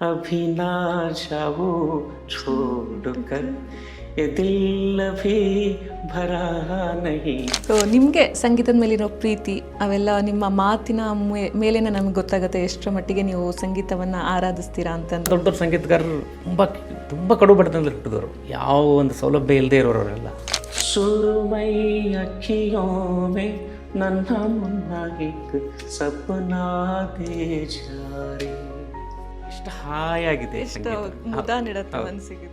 ಅಭಿಲಾಷವು ಛೋಡುಕ so ನಿಮಗೆ ಸಂಗೀತದ ಮೇಲಿರೋ ಪ್ರೀತಿ ಅವೆಲ್ಲ ನಿಮ್ಮ ಮಾತಿನ ಮೇಲೇನೆ ನಮ್ಗೆ ಗೊತ್ತಾಗುತ್ತೆ ಎಷ್ಟರ ಮಟ್ಟಿಗೆ ನೀವು ಸಂಗೀತವನ್ನು ಆರಾಧಿಸ್ತೀರಾ ಅಂತ ದೊಡ್ಡ ದೊಡ್ಡ ಸಂಗೀತಗಾರರು ತುಂಬ ತುಂಬ ಕಡು ಬಡತನದಲ್ಲಿ ಹುಟ್ಟಿದವರು. ಯಾವ ಒಂದು ಸೌಲಭ್ಯ ಇಲ್ಲದೆ ಇರೋರವರೆಲ್ಲ ಸುರುಮೈ ಅಕ್ಕಿಯೋಮೆ ನನ್ನ ಮುನ್ನಾಗಿ ಸಪ್ನಾದೆ ಜಾರಿ. ಎಷ್ಟು ಹಾಯಾಗಿದೆ ಎಷ್ಟು ಸಂಗೀತ. ಮುದ ನೀಡುತ್ತೆ ಮನಸ್ಸಿಗೆ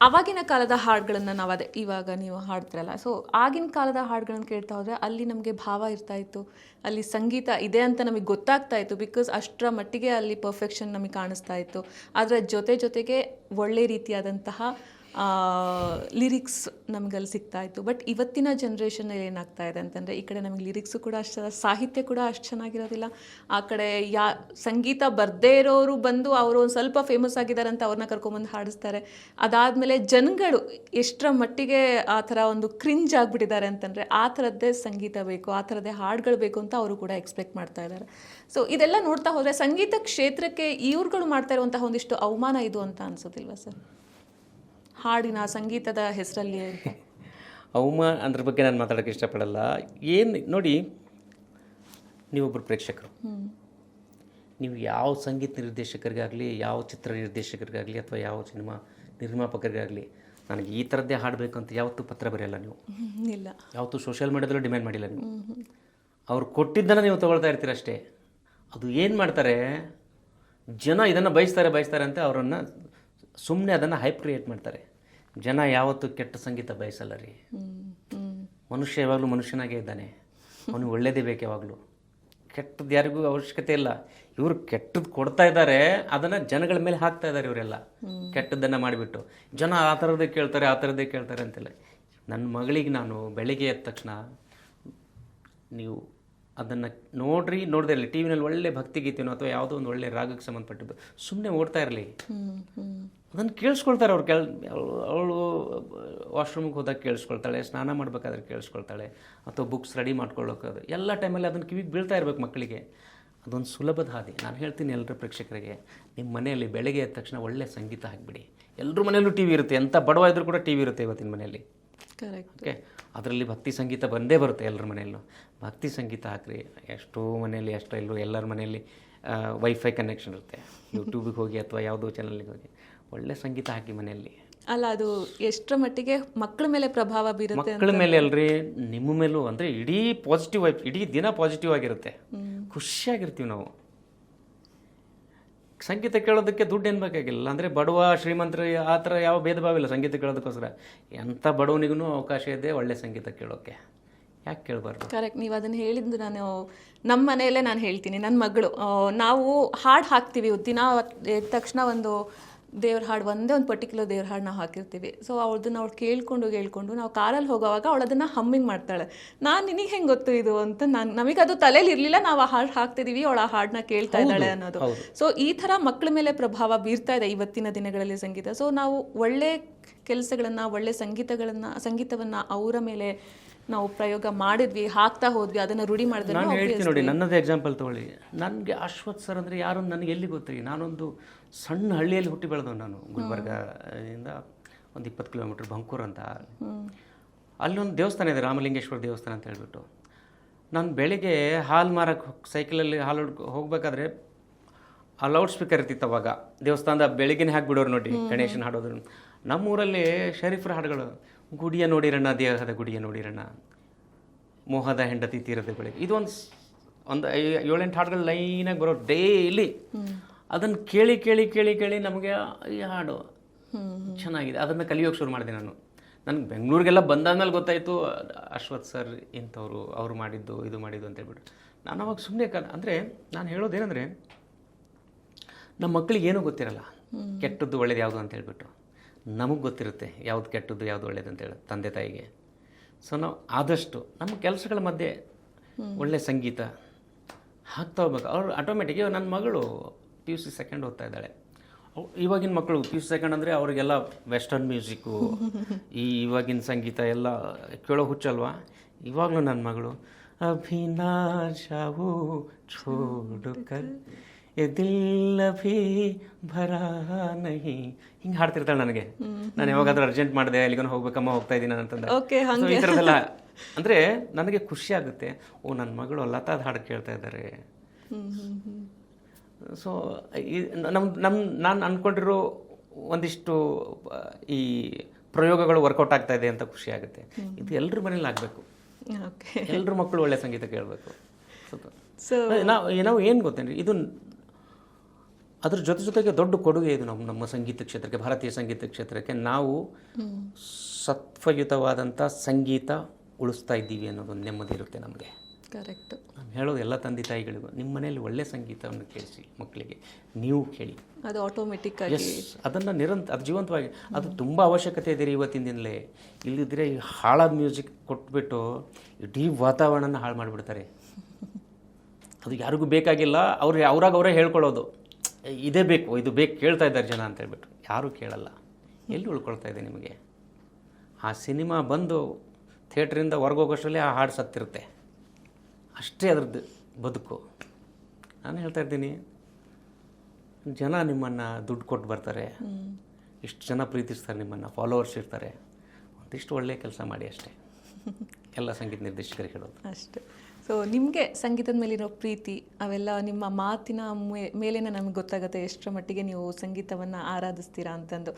ಅವಾಗಿನ ಕಾಲದ ಹಾಡುಗಳನ್ನು ನಾವು ಅದೇ ಇವಾಗ ನೀವು ಹಾಡ್ತಿರಲ್ಲ. ಸೊ ಆಗಿನ ಕಾಲದ ಹಾಡುಗಳನ್ನು ಕೇಳ್ತಾ ಹೋದರೆ ಅಲ್ಲಿ ನಮಗೆ ಭಾವ ಇರ್ತಾ ಇತ್ತು. ಅಲ್ಲಿ ಸಂಗೀತ ಇದೆ ಅಂತ ನಮಗೆ ಗೊತ್ತಾಗ್ತಾ ಇತ್ತು ಬಿಕಾಸ್ ಅಷ್ಟರ ಮಟ್ಟಿಗೆ ಅಲ್ಲಿ ಪರ್ಫೆಕ್ಷನ್ ನಮಗೆ ಕಾಣಿಸ್ತಾ ಇತ್ತು. ಅದರ ಜೊತೆ ಜೊತೆಗೆ ಒಳ್ಳೆ ರೀತಿಯಾದಂತಹ ಲಿರಿಕ್ಸ್ ನಮಗಲ್ಲಿ ಅಲ್ಲಿ ಸಿಗ್ತಾ ಇತ್ತು. ಬಟ್ ಇವತ್ತಿನ ಜನ್ರೇಷನಲ್ಲಿ ಏನಾಗ್ತಾ ಇದೆ ಅಂತಂದರೆ, ಈ ಕಡೆ ನಮಗೆ ಲಿರಿಕ್ಸು ಕೂಡ ಅಷ್ಟು ಸಾಹಿತ್ಯ ಕೂಡ ಅಷ್ಟು ಚೆನ್ನಾಗಿರೋದಿಲ್ಲ. ಆ ಕಡೆ ಯಾ, ಸಂಗೀತ ಬರದೇ ಇರೋರು ಬಂದು ಅವರು ಒಂದು ಸ್ವಲ್ಪ ಫೇಮಸ್ ಆಗಿದ್ದಾರೆ ಅಂತ ಅವ್ರನ್ನ ಕರ್ಕೊಂಬಂದು ಹಾಡಿಸ್ತಾರೆ. ಅದಾದಮೇಲೆ ಜನಗಳು ಎಷ್ಟರ ಮಟ್ಟಿಗೆ ಆ ಥರ ಒಂದು ಕ್ರಿಂಜ್ ಆಗಿಬಿಟ್ಟಿದ್ದಾರೆ ಅಂತಂದರೆ, ಆ ಥರದ್ದೇ ಸಂಗೀತ ಬೇಕು, ಆ ಥರದ್ದೇ ಹಾಡುಗಳು ಬೇಕು ಅಂತ ಅವರು ಕೂಡ ಎಕ್ಸ್ಪೆಕ್ಟ್ ಮಾಡ್ತಾ ಇದ್ದಾರೆ ಸೊ ಇದೆಲ್ಲ ನೋಡ್ತಾ ಹೋದರೆ ಸಂಗೀತ ಕ್ಷೇತ್ರಕ್ಕೆ ಇವ್ರುಗಳು ಮಾಡ್ತಾ ಇರುವಂತಹ ಒಂದಿಷ್ಟು ಅವಮಾನ ಇದು ಅಂತ ಅನ್ಸೋದಿಲ್ವಾ ಸರ್? ಹಾಡಿನ ಸಂಗೀತದ ಹೆಸರಲ್ಲಿ ಅವಮಾನ ಅದ್ರ ಬಗ್ಗೆ ನಾನು ಮಾತಾಡೋಕೆ ಇಷ್ಟಪಡಲ್ಲ. ಏನು ನೋಡಿ ನೀವೊಬ್ಬರು ಪ್ರೇಕ್ಷಕರು. ನೀವು ಯಾವ ಸಂಗೀತ ನಿರ್ದೇಶಕರಿಗಾಗಲಿ ಯಾವ ಚಿತ್ರ ನಿರ್ದೇಶಕರಿಗಾಗಲಿ ಅಥವಾ ಯಾವ ಸಿನಿಮಾ ನಿರ್ಮಾಪಕರಿಗಾಗಲಿ ನನಗೆ ಈ ಥರದ್ದೇ ಹಾಡಬೇಕು ಅಂತ ಯಾವತ್ತೂ ಪತ್ರ ಬರೆಯಲ್ಲ ನೀವು. ಇಲ್ಲ. ಯಾವತ್ತೂ ಸೋಷಿಯಲ್ ಮೀಡಿಯಾದಲ್ಲೂ ಡಿಮ್ಯಾಂಡ್ ಮಾಡಿಲ್ಲ ನೀವು. ಅವ್ರು ಕೊಟ್ಟಿದ್ದನ್ನು ನೀವು ತೊಗೊಳ್ತಾ ಇರ್ತೀರ ಅಷ್ಟೇ. ಅದು ಏನು ಮಾಡ್ತಾರೆ ಜನ ಇದನ್ನು ಬಯಸ್ತಾರೆ ಬಯಸ್ತಾರೆ ಅಂತ ಅವರನ್ನು ಸುಮ್ಮನೆ ಅದನ್ನು ಹೈಪ್ ಕ್ರಿಯೇಟ್ ಮಾಡ್ತಾರೆ. ಜನ ಯಾವತ್ತೂ ಕೆಟ್ಟ ಸಂಗೀತ ಬಯಸಲ್ಲ ರೀ. ಮನುಷ್ಯ ಯಾವಾಗಲೂ ಮನುಷ್ಯನಾಗೇ ಇದ್ದಾನೆ. ಅವನಿಗೆ ಒಳ್ಳೇದೇ ಬೇಕು ಯಾವಾಗಲೂ. ಕೆಟ್ಟದ್ದು ಯಾರಿಗೂ ಅವಶ್ಯಕತೆ ಇಲ್ಲ. ಇವರು ಕೆಟ್ಟದ್ದು ಕೊಡ್ತಾ ಇದ್ದಾರೆ, ಅದನ್ನು ಜನಗಳ ಮೇಲೆ ಹಾಕ್ತಾ ಇದ್ದಾರೆ ಇವರೆಲ್ಲ. ಕೆಟ್ಟದ್ದನ್ನು ಮಾಡಿಬಿಟ್ಟು. ಜನ ಆ ಥರದ್ದೇ ಕೇಳ್ತಾರೆ, ಆ ಥರದ್ದೇ ಕೇಳ್ತಾರೆ ಅಂತೆಲ್ಲ. ನನ್ನ ಮಗಳಿಗೆ ನಾನು ಬೆಳಿಗ್ಗೆ ಎದ್ದ ತಕ್ಷಣ ನೀವು ಅದನ್ನು ನೋಡ್ರಿ, ನೋಡದೇ ಇರಲಿ. ಟಿ ವಿನಲ್ಲಿ ಒಳ್ಳೆ ಭಕ್ತಿಗೀತೆನೋ ಅಥವಾ ಯಾವುದೋ ಒಂದು ಒಳ್ಳೆ ರಾಗಕ್ಕೆ ಸಂಬಂಧಪಟ್ಟಿದ್ದು ಸುಮ್ಮನೆ ಓಡ್ತಾ ಇರಲಿ. ಅದನ್ನು ಕೇಳಿಸ್ಕೊಳ್ತಾರೆ ಅವ್ರು ಕೇಳ್ ಅವಳು ವಾಶ್ರೂಮ್ಗೆ ಹೋದಾಗ ಕೇಳಿಸ್ಕೊಳ್ತಾಳೆ ಸ್ನಾನ ಮಾಡಬೇಕಾದ್ರೆ ಕೇಳಿಸ್ಕೊಳ್ತಾಳೆ ಅಥವಾ ಬುಕ್ಸ್ ರೆಡಿ ಮಾಡ್ಕೊಳ್ಳೋಕೆ ಎಲ್ಲ ಟೈಮಲ್ಲಿ ಅದನ್ನು ಕಿವಿಗೆ ಬೀಳ್ತಾ ಇರಬೇಕು ಮಕ್ಕಳಿಗೆ. ಅದೊಂದು ಸುಲಭದ ಹಾದಿ. ನಾನು ಹೇಳ್ತೀನಿ ಎಲ್ಲರ ಪ್ರೇಕ್ಷಕರಿಗೆ ನಿಮ್ಮ ಮನೆಯಲ್ಲಿ ಬೆಳಗ್ಗೆ ಎದ್ದ ತಕ್ಷಣ ಒಳ್ಳೆ ಸಂಗೀತ ಹಾಕಿಬಿಡಿ. ಎಲ್ಲರ ಮನೆಯಲ್ಲೂ ಟಿ ವಿ ಇರುತ್ತೆ ಎಂಥ ಬಡವ ಇದ್ರೂ ಕೂಡ ಟಿ ವಿ ಇರುತ್ತೆ ಇವತ್ತಿನ ಮನೆಯಲ್ಲಿ. Correct okay? ಅದರಲ್ಲಿ ಭಕ್ತಿ ಸಂಗೀತ ಬಂದೇ ಬರುತ್ತೆ ಎಲ್ಲರ ಮನೆಯಲ್ಲೂ. ಭಕ್ತಿ ಸಂಗೀತ ಹಾಕ್ರಿ ಎಷ್ಟೋ ಮನೆಯಲ್ಲಿ ಎಷ್ಟೋ ಎಲ್ಲರೂ ಎಲ್ಲರ ಮನೆಯಲ್ಲಿ ವೈಫೈ ಕನೆಕ್ಷನ್ ಇರುತ್ತೆ. ಯೂಟ್ಯೂಬಿಗೆ ಹೋಗಿ ಅಥವಾ ಯಾವುದೋ ಚಾನಲ್ಗೆ ಹೋಗಿ. ಒಳ್ಳೆ ಸಂಗೀತ ಹಾಕಿ ಮನೆಯಲ್ಲಿ. ಅಲ್ಲ ಅದು ಎಷ್ಟರ ಮಟ್ಟಿಗೆ ಮಕ್ಕಳ ಮೇಲೆ ಪ್ರಭಾವ ಬೀರುತ್ತೆ ಮಕ್ಕಳ ಮೇಲೆ ಅಲ್ರಿ ನಿಮ್ಮ ಮೇಲೂ ಅಂದರೆ ಇಡೀ ಪಾಸಿಟಿವ್ ಆಗಿ ಇಡೀ ದಿನ ಪಾಸಿಟಿವ್ ಆಗಿರುತ್ತೆ. ಖುಷಿಯಾಗಿರ್ತೀವಿ ನಾವು. ಸಂಗೀತ ಕೇಳೋದಕ್ಕೆ ದುಡ್ಡು ಏನು ಬೇಕಾಗಿಲ್ಲ ಅಂದರೆ ಬಡವ ಶ್ರೀಮಂತರು ಆ ಥರ ಯಾವ ಭೇದ ಭಾವ ಇಲ್ಲ ಸಂಗೀತ ಕೇಳೋದಕ್ಕೋಸ್ಕರ. ಎಂಥ ಬಡವನಿಗೂ ಅವಕಾಶ ಇದೆ ಒಳ್ಳೆ ಸಂಗೀತ ಕೇಳೋಕ್ಕೆ ಯಾಕೆ ಕೇಳಬಾರ್ದು? ಕರೆಕ್ಟ್ ನೀವು ಅದನ್ನು ಹೇಳಿದ್ದು ನಾನು ನಮ್ಮ ಮನೆಯಲ್ಲೇ ನಾನು ಹೇಳ್ತೀನಿ. ನನ್ನ ಮಗಳು ನಾವು ಹಾಡು ಹಾಕ್ತೀವಿ ದಿನ ಎದ್ದ ತಕ್ಷಣ ಒಂದು ದೇವ್ರ ಹಾಡು ಒಂದೇ ಒಂದು ಪರ್ಟಿಕ್ಯುಲರ್ ದೇವ್ರ ಹಾಡು ನಾವು ಹಾಕಿರ್ತೀವಿ. ಸೊ ಅವಳದನ್ನ ಅವಳು ಕೇಳ್ಕೊಂಡು ಕೇಳ್ಕೊಂಡು ನಾವು ಕಾರಲ್ಲಿ ಹೋಗೋವಾಗ ಅವಳು ಅದನ್ನು ಹಮ್ಮಿಂಗ್ ಮಾಡ್ತಾಳೆ. ನಾನು ನಿನಗೆ ಹೆಂಗೆ ಗೊತ್ತು ಇದು ಅಂತ ನಾನು ನಮಗೆ ಅದು ತಲೆಯಲ್ಲಿ ಇರಲಿಲ್ಲ ನಾವು ಆ ಹಾಡು ಹಾಕ್ತಿದೀವಿ ಅವಳು ಆ ಹಾಡನ್ನ ಕೇಳ್ತಾ ಇದ್ದಾಳೆ ಅನ್ನೋದು. ಸೊ ಈ ಥರ ಮಕ್ಕಳ ಮೇಲೆ ಪ್ರಭಾವ ಬೀರ್ತಾ ಇದೆ ಇವತ್ತಿನ ದಿನಗಳಲ್ಲಿ ಸಂಗೀತ. ಸೊ ನಾವು ಒಳ್ಳೆ ಕೆಲಸಗಳನ್ನು ಒಳ್ಳೆ ಸಂಗೀತಗಳನ್ನು ಸಂಗೀತವನ್ನು ಅವರ ಮೇಲೆ ನಾವು ಪ್ರಯೋಗ ಮಾಡಿದ್ವಿ ಹಾಕ್ತಾ ಹೋದ್ವಿ ಅದನ್ನು ರೂಢಿ ಮಾಡಿದ್ರೆ ನಾನು ಹೇಳ್ತೀನಿ ನೋಡಿ ನನ್ನದೇ ಎಕ್ಸಾಂಪಲ್ ತೊಗೊಳ್ಳಿ. ನನಗೆ ಅಶ್ವಥ್ ಸರ್ ಅಂದರೆ ಯಾರು ನನಗೆ ಎಲ್ಲಿ ಗೊತ್ತಿರಿ? ನಾನೊಂದು ಸಣ್ಣ ಹಳ್ಳಿಯಲ್ಲಿ ಹುಟ್ಟಿ ಬೆಳೆದು ನಾನು ಗುಲ್ಬರ್ಗ ಇಂದ ಒಂದು ಇಪ್ಪತ್ತು ಕಿಲೋಮೀಟ್ರ್ ಬಂಕೂರ್ ಅಂತ. ಅಲ್ಲೊಂದು ದೇವಸ್ಥಾನ ಇದೆ ರಾಮಲಿಂಗೇಶ್ವರ ದೇವಸ್ಥಾನ ಅಂತ ಹೇಳ್ಬಿಟ್ಟು. ನಾನು ಬೆಳಿಗ್ಗೆ ಹಾಲು ಮಾರಕ್ಕೆ ಸೈಕಲಲ್ಲಿ ಹಾಲು ಹೊಡ್ಕೊ ಹೋಗ್ಬೇಕಾದ್ರೆ ಆ ಲೌಡ್ ಸ್ಪೀಕರ್ ಇರ್ತಿತ್ತು ಅವಾಗ. ದೇವಸ್ಥಾನದ ಬೆಳಿಗ್ಗೆನೇ ಹಾಕ್ಬಿಡೋರು ನೋಡಿ ಗಣೇಶನ ಹಾಡೋದು ನಮ್ಮೂರಲ್ಲಿ ಶರೀಫ್ರ ಹಾಡುಗಳು ಗುಡಿಯ ನೋಡಿರಣ್ಣ ದೇಹದ ಗುಡಿಯ ನೋಡಿರಣ್ಣ ಮೋಹದ ಹೆಂಡತಿ ತೀರದ ಬೆಳಿಗ್ಗೆ. ಇದೊಂದು ಒಂದು ಏಳೆಂಟು ಹಾಡುಗಳು ಲೈನಾಗಿ ಬರೋ ಡೈಲಿ. ಅದನ್ನು ಕೇಳಿ ಕೇಳಿ ಕೇಳಿ ಕೇಳಿ ನಮಗೆ ಈ ಹಾಡು ಚೆನ್ನಾಗಿದೆ. ಅದನ್ನು ಕಲಿಯೋಕೆ ಶುರು ಮಾಡಿದೆ ನಾನು. ನನಗೆ ಬೆಂಗಳೂರಿಗೆಲ್ಲ ಬಂದಾದ್ಮೇಲೆ ಗೊತ್ತಾಯಿತು ಅಶ್ವಥ್ ಸರ್ ಇಂಥವ್ರು ಅವ್ರು ಮಾಡಿದ್ದು ಇದು ಮಾಡಿದ್ದು ಅಂತ ಹೇಳ್ಬಿಟ್ಟು. ನಾನು ಅವಾಗ ಸುಮ್ಮನೆ ಕ ಅಂದರೆ ನಾನು ಹೇಳೋದೇನೆಂದರೆ ನಮ್ಮ ಮಕ್ಕಳಿಗೆ ಏನೂ ಗೊತ್ತಿರಲ್ಲ. ಕೆಟ್ಟದ್ದು ಒಳ್ಳೇದು ಯಾವುದು ಅಂತ ಹೇಳ್ಬಿಟ್ಟು. ನಮಗೆ ಗೊತ್ತಿರುತ್ತೆ ಯಾವ್ದು ಕೆಟ್ಟದ್ದು ಯಾವುದು ಒಳ್ಳೇದು ಅಂತೇಳಿ ತಂದೆ ತಾಯಿಗೆ. ಸೊ ನಾವು ಆದಷ್ಟು ನಮ್ಮ ಕೆಲಸಗಳ ಮಧ್ಯೆ ಒಳ್ಳೆ ಸಂಗೀತ ಹಾಕ್ತಾ ಹೋಗ್ಬೇಕು. ಅವ್ರು ಆಟೋಮೆಟಿಕ್ ನನ್ನ ಮಗಳು ಪಿ ಯು ಸಿ ಸೆಕೆಂಡ್ ಓದ್ತಾ ಇದ್ದಾಳೆ. ಇವಾಗಿನ ಮಕ್ಕಳು ಪಿ ಯು ಸಿ ಸೆಕೆಂಡ್ ಅಂದರೆ ಅವರಿಗೆಲ್ಲ ವೆಸ್ಟರ್ನ್ ಮ್ಯೂಸಿಕ್ಕು ಈ ಇವಾಗಿನ ಸಂಗೀತ ಎಲ್ಲ ಕೇಳೋ ಹುಚ್ಚಲ್ವಾ? ಇವಾಗಲೂ ನನ್ನ ಮಗಳು ಅಭಿನಾಶವು ಛೋಡು ಕರ್ ಎದಿಲ್ಲ ದಿಲ್ ಭೀ ಭರಾ ನಹಿ. ಹಿಂಗೆ ಹಾಡ್ತಿರ್ತಾಳೆ ನನಗೆ. ನಾನು ಯಾವಾಗಾದ್ರೂ ಅರ್ಜೆಂಟ್ ಮಾಡಿದೆ ಅಲ್ಲಿಗೊಂದು ಹೋಗ್ಬೇಕಮ್ಮ ಹೋಗ್ತಾ ಇದ್ದೀನಿ ಅಂತಂದ್ರೆ. ಓಕೆ ಹಾಗೆ. ಈ ಥರದೆಲ್ಲ ಅಂದರೆ ನನಗೆ ಖುಷಿ ಆಗುತ್ತೆ ಓ ನನ್ನ ಮಗಳು ಲತಾದ ಹಾಡು ಕೇಳ್ತಾ ಇದ್ದಾರೆ ಹ್ಮ್ ಈ ಸೊ ನಮ್ಮ ನಮ್ಮ ನಾನು ಅಂದ್ಕೊಂಡಿರೋ ಒಂದಿಷ್ಟು ಈ ಪ್ರಯೋಗಗಳು ವರ್ಕೌಟ್ ಆಗ್ತಾ ಇದೆ ಅಂತ ಖುಷಿ ಆಗುತ್ತೆ. ಇದು ಎಲ್ಲರ ಮನೇಲಿ ಆಗಬೇಕು. ಎಲ್ಲರ ಮಕ್ಕಳು ಒಳ್ಳೆ ಸಂಗೀತ ಕೇಳಬೇಕು. ಸೊ ನಾವು ನಾವು ಏನು ಗೊತ್ತೇನ್ರಿ? ಇದು ಅದ್ರ ಜೊತೆ ಜೊತೆಗೆ ದೊಡ್ಡ ಕೊಡುಗೆ ಇದು ನಮ್ಮ ನಮ್ಮ ಸಂಗೀತ ಕ್ಷೇತ್ರಕ್ಕೆ ಭಾರತೀಯ ಸಂಗೀತ ಕ್ಷೇತ್ರಕ್ಕೆ. ನಾವು ಸತ್ವಯುತವಾದಂಥ ಸಂಗೀತ ಉಳಿಸ್ತಾ ಇದ್ದೀವಿ ಅನ್ನೋದೊಂದು ನೆಮ್ಮದಿ ಇರುತ್ತೆ ನಮಗೆ. ಕರೆಕ್ಟ್. ನಾನು ಹೇಳೋದು ಎಲ್ಲ ತಂದೆ ತಾಯಿಗಳಿಗೂ ನಿಮ್ಮ ಮನೆಯಲ್ಲಿ ಒಳ್ಳೆ ಸಂಗೀತವನ್ನು ಕೇಳಿಸಿ ಮಕ್ಕಳಿಗೆ ನೀವು ಕೇಳಿ. ಅದು ಆಟೋಮೆಟಿಕ್ ಆಗಿ ಅದನ್ನು ನಿರಂತರ ಅದು ಜೀವಂತವಾಗಿ ಅದು ತುಂಬ ಅವಶ್ಯಕತೆ ಇದೆ ರೀ ಇವತ್ತಿನ ದಿನಲೇ ಇಲ್ಲಿದ್ರೆ ಈ ಹಾಳಾದ ಮ್ಯೂಸಿಕ್ ಕೊಟ್ಬಿಟ್ಟು ಇಡೀ ವಾತಾವರಣನ ಹಾಳು ಮಾಡಿಬಿಡ್ತಾರೆ. ಅದು ಯಾರಿಗೂ ಬೇಕಾಗಿಲ್ಲ ಅವ್ರು ಅವ್ರಾಗ ಅವರೇ ಹೇಳ್ಕೊಳ್ಳೋದು. ಇದೇ ಬೇಕು ಇದು ಬೇಕು ಕೇಳ್ತಾ ಇದ್ದಾರೆ ಜನ ಅಂತ ಹೇಳ್ಬಿಟ್ಟು. ಯಾರೂ ಕೇಳಲ್ಲ. ಎಲ್ಲಿ ಉಳ್ಕೊಳ್ತಾ ಇದೆ ನಿಮಗೆ? ಆ ಸಿನಿಮಾ ಬಂದು ಥಿಯೇಟ್ರಿಂದ ಹೊರಗೋಗೋಷ್ಟರಲ್ಲಿ ಆ ಹಾಡು ಸತ್ತಿರುತ್ತೆ. ಅಷ್ಟೇ ಅದ್ರದ್ದು ಬದುಕು. ನಾನು ಹೇಳ್ತಾ ಇದ್ದೀನಿ ಜನ ನಿಮ್ಮನ್ನು ದುಡ್ಡು ಕೊಟ್ಟು ಬರ್ತಾರೆ. ಇಷ್ಟು ಜನ ಪ್ರೀತಿಸ್ತಾರೆ ನಿಮ್ಮನ್ನು ಫಾಲೋವರ್ಸ್ ಇರ್ತಾರೆ. ಒಂದಿಷ್ಟು ಒಳ್ಳೆಯ ಕೆಲಸ ಮಾಡಿ ಅಷ್ಟೇ. ಎಲ್ಲ ಸಂಗೀತ ನಿರ್ದೇಶಕರಿಗೆ ಹೇಳೋದು. ಅಷ್ಟೇ. ಸೊ ನಿಮಗೆ ಸಂಗೀತದ ಮೇಲಿರೋ ಪ್ರೀತಿ ಅವೆಲ್ಲ ನಿಮ್ಮ ಮಾತಿನ ಮೇ- ಮೇಲೇನೆ ನಮಗೆ ಗೊತ್ತಾಗುತ್ತೆ ಎಷ್ಟರ ಮಟ್ಟಿಗೆ ನೀವು ಸಂಗೀತವನ್ನು ಆರಾಧಿಸ್ತೀರಾ ಅಂತಂದು.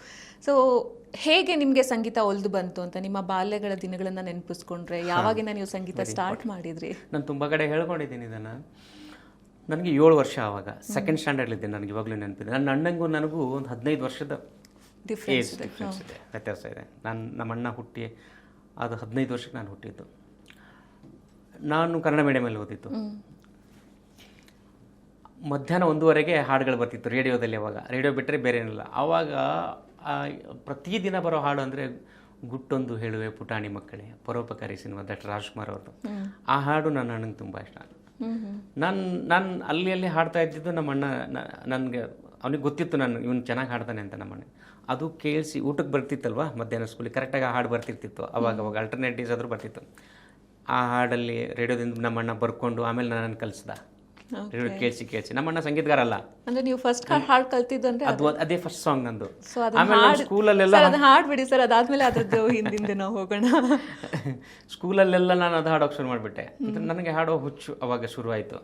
ಸೊ ಹೇಗೆ ನಿಮಗೆ ಸಂಗೀತ ಒಲ್ದು ಬಂತು ಅಂತ ನಿಮ್ಮ ಬಾಲ್ಯಗಳ ದಿನಗಳನ್ನು ನೆನಪಿಸ್ಕೊಂಡ್ರೆ ಯಾವಾಗಿನ ನೀವು ಸಂಗೀತ ಸ್ಟಾರ್ಟ್ ಮಾಡಿದ್ರಿ? ನಾನು ತುಂಬ ಕಡೆ ಹೇಳ್ಕೊಂಡಿದ್ದೀನಿ ಇದನ್ನು. ನನಗೆ ಏಳು ವರ್ಷ ಆವಾಗ ಸೆಕೆಂಡ್ ಸ್ಟ್ಯಾಂಡರ್ಡ್ಲಿದ್ದೆ ನನಗೆ ಇವಾಗಲೂ ನೆನಪಿದೆ. ನನ್ನ ಅಣ್ಣಂಗೂ ನನಗೂ ಒಂದು ಹದಿನೈದು ವರ್ಷದ ಡಿಫ್ರೆನ್ಸ್ ಡಿಫ್ರೆನ್ಸ್ ಇದೆ. ವ್ಯತ್ಯಾಸ ಇದೆ. ನಾನು ನಮ್ಮ ಅಣ್ಣ ಹುಟ್ಟಿ ಅದು ಹದಿನೈದು ವರ್ಷಕ್ಕೆ ನಾನು ಹುಟ್ಟಿದ್ದು. ನಾನು ಕನ್ನಡ ಮೀಡಿಯಮಲ್ಲಿ ಓದಿತ್ತು ಮಧ್ಯಾಹ್ನ ಒಂದೂವರೆಗೆ ಹಾಡುಗಳು ಬರ್ತಿತ್ತು ರೇಡಿಯೋದಲ್ಲಿ ಅವಾಗ. ರೇಡಿಯೋ ಬಿಟ್ಟರೆ ಬೇರೆ ಏನಿಲ್ಲ. ಆವಾಗ ಪ್ರತಿದಿನ ಬರೋ ಹಾಡು ಅಂದರೆ ಗುಟ್ಟೊಂದು ಹೇಳುವೆ ಪುಟಾಣಿ ಮಕ್ಕಳೇ, ಪರೋಪಕಾರಿ ಸಿನಿಮಾ ದಟ್ ರಾಜ್ಕುಮಾರ್ ಅವ್ರದ್ದು. ಆ ಹಾಡು ನನ್ನ ಅಣ್ಣಂಗೆ ತುಂಬ ಇಷ್ಟ. ನಾನು ನಾನು ಅಲ್ಲಿ ಅಲ್ಲಿ ಹಾಡ್ತಾ ಇದ್ದಿದ್ದು ನಮ್ಮ ಅಣ್ಣ ನನಗೆ ಅವನಿಗೆ ಗೊತ್ತಿತ್ತು ನಾನು ಇವನು ಚೆನ್ನಾಗಿ ಹಾಡ್ತಾನೆ ಅಂತ ನಮ್ಮ ಅಣ್ಣ ಅದು ಕೇಳಿಸಿ ಊಟಕ್ಕೆ ಬರ್ತಿತ್ತಲ್ವಾ ಮಧ್ಯಾಹ್ನ ಸ್ಕೂಲಿಗೆ ಕರೆಕ್ಟಾಗಿ ಹಾಡು ಬರ್ತಿರ್ತಿತ್ತು. ಅವಾಗ ಅವಾಗ ಅಲ್ಟರ್ನೇಟಿವ್ಸ್ ಆದರೂ ಬರ್ತಿತ್ತು. ಆ ಹಾಡಲ್ಲಿ ರೇಡಿಯೋದಿಂದ ನಮ್ಮಣ್ಣ ಬರ್ಕೊಂಡು ಆಮೇಲೆ ನನ್ನ ಕಲಿಸ್ದ. ರೇಡಿಯೋ ಕೇಳಿಸಿ ಕೇಳಿಸಿ. ನಮ್ಮಣ್ಣ ಸಂಗೀತಗಾರ ಅಲ್ಲ ಅಂದ್ರೆ ನೀವು ಫಸ್ಟ್ ಹಾಡು ಕಲ್ತಿದ್ದು ಅಂದ್ರೆ ಅದು ಅದೇ ಫಸ್ಟ್ ಸಾಂಗ್ ನಂದು. ಸೊ ಆಮೇಲೆ ಹಾಡ್- ಸ್ಕೂಲಲ್ಲೆಲ್ಲ ಸರ್ ಅದನ್ನ ಹಾಡ್ಬಿಡಿ ಸರ್ ಅದಾದ್ಮೇಲೆ ಅದ್ರದ್ದು ಹಿಂದಿಂದೆ ನಾವು ಹೋಗೋಣ. ಸ್ಕೂಲಲ್ಲೆಲ್ಲ ನಾನು ಅದು ಹಾಡೋಕೆ ಶುರು ಮಾಡಿಬಿಟ್ಟೆ. ನನಗೆ ಹಾಡೋ ಹುಚ್ಚು ಅವಾಗ ಶುರುವಾಯಿತು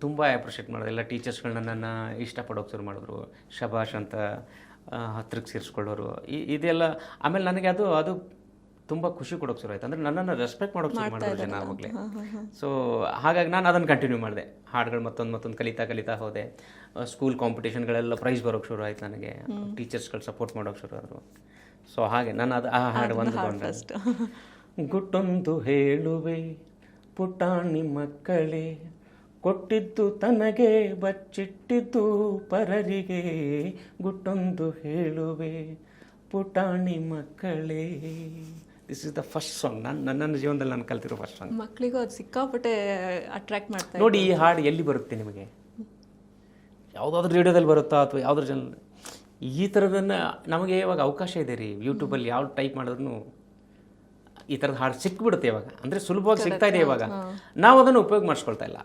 ತುಂಬ ಅಪ್ರಿಷಿಯೇಟ್ ಮಾಡೋದು. ಎಲ್ಲ ಟೀಚರ್ಸ್ಗಳನ್ನ ನನ್ನ ಇಷ್ಟಪಡೋಕೆ ಶುರು ಮಾಡಿದ್ರು. ಶಬಾಷ್ ಅಂತ ಆ, ಹತ್ರಕ್ಕೆ ಸೇರಿಸ್ಕೊಳ್ಳೋರು. ಈ ಇದೆಲ್ಲ ಆಮೇಲೆ ನನಗೆ ಅದು ಅದು ತುಂಬ ಖುಷಿ ಕೊಡೋಕೆ ಶುರು ಆಯ್ತು. ಅಂದರೆ ನನ್ನನ್ನು ರೆಸ್ಪೆಕ್ಟ್ ಮಾಡೋಕೆ ಶುರು ಮಾಡಿದ್ರು ಜನ ಆವಾಗಲೇ. ಸೊ ಹಾಗಾಗಿ ನಾನು ಅದನ್ನು ಕಂಟಿನ್ಯೂ ಮಾಡಿದೆ. ಹಾಡುಗಳು ಮತ್ತೊಂದು ಮತ್ತೊಂದು ಕಲಿತಾ ಕಲಿತಾ ಹೋದೆ. ಸ್ಕೂಲ್ ಕಾಂಪಿಟೇಷನ್ಗಳೆಲ್ಲ ಪ್ರೈಸ್ ಬರೋಕ್ಕೆ ಶುರು ಆಯ್ತು ನನಗೆ. ಟೀಚರ್ಸ್ಗಳು ಸಪೋರ್ಟ್ ಮಾಡೋಕೆ ಶುರು ಆದರು. ಸೊ ಹಾಗೆ ನಾನು ಅದು ಆ ಹಾಡು ಒಂದು ಅಷ್ಟು ಗುಟ್ಟೊಂದು ಹೇಳುವೆ ಪುಟಾಣಿ ಮಕ್ಕಳೇ. ಕೊಟ್ಟಿದ್ದು ತನಗೆ ಬಚ್ಚಿಟ್ಟಿದ್ದು ಪರರಿಗೆ. ಗುಟ್ಟೊಂದು ಹೇಳುವೆ ಪುಟಾಣಿ ಮಕ್ಕಳೇ. This is the first song ನಾನು ನನ್ನ ಜೀವನದಲ್ಲಿ ನಾನು ಕಲ್ತಿರೋ ಫಸ್ಟ್ ಸಾಂಗ್ ಮಕ್ಕಳಿಗೂ ಅದು ಸಿಕ್ಕಾಪಟ್ಟೆ ಅಟ್ರಾಕ್ಟ್ ಮಾಡ್ತಾ ಇದೆ. ನೋಡಿ ಈ ಹಾಡು ಎಲ್ಲಿ ಬರುತ್ತೆ ನಿಮಗೆ? ಯಾವುದಾದ್ರೂ ರೇಡಿಯೋದಲ್ಲಿ ಬರುತ್ತಾ ಅಥವಾ ಯಾವುದ್ರ ಜನ ಈ ಥರದನ್ನು ನಮಗೆ ಇವಾಗ ಅವಕಾಶ ಇದೆ ರೀ. ಯೂಟ್ಯೂಬಲ್ಲಿ ಯಾವ ಟೈಪ್ ಮಾಡಿದ್ರು ಈ ಥರದ ಹಾಡು ಸಿಕ್ಬಿಡುತ್ತೆ ಇವಾಗ. ಅಂದರೆ ಸುಲಭವಾಗಿ ಸಿಗ್ತಾ ಇದೆ ಇವಾಗ. ನಾವು ಅದನ್ನು ಉಪಯೋಗ ಮಾಡಿಸ್ಕೊಳ್ತಾ ಇಲ್ಲ.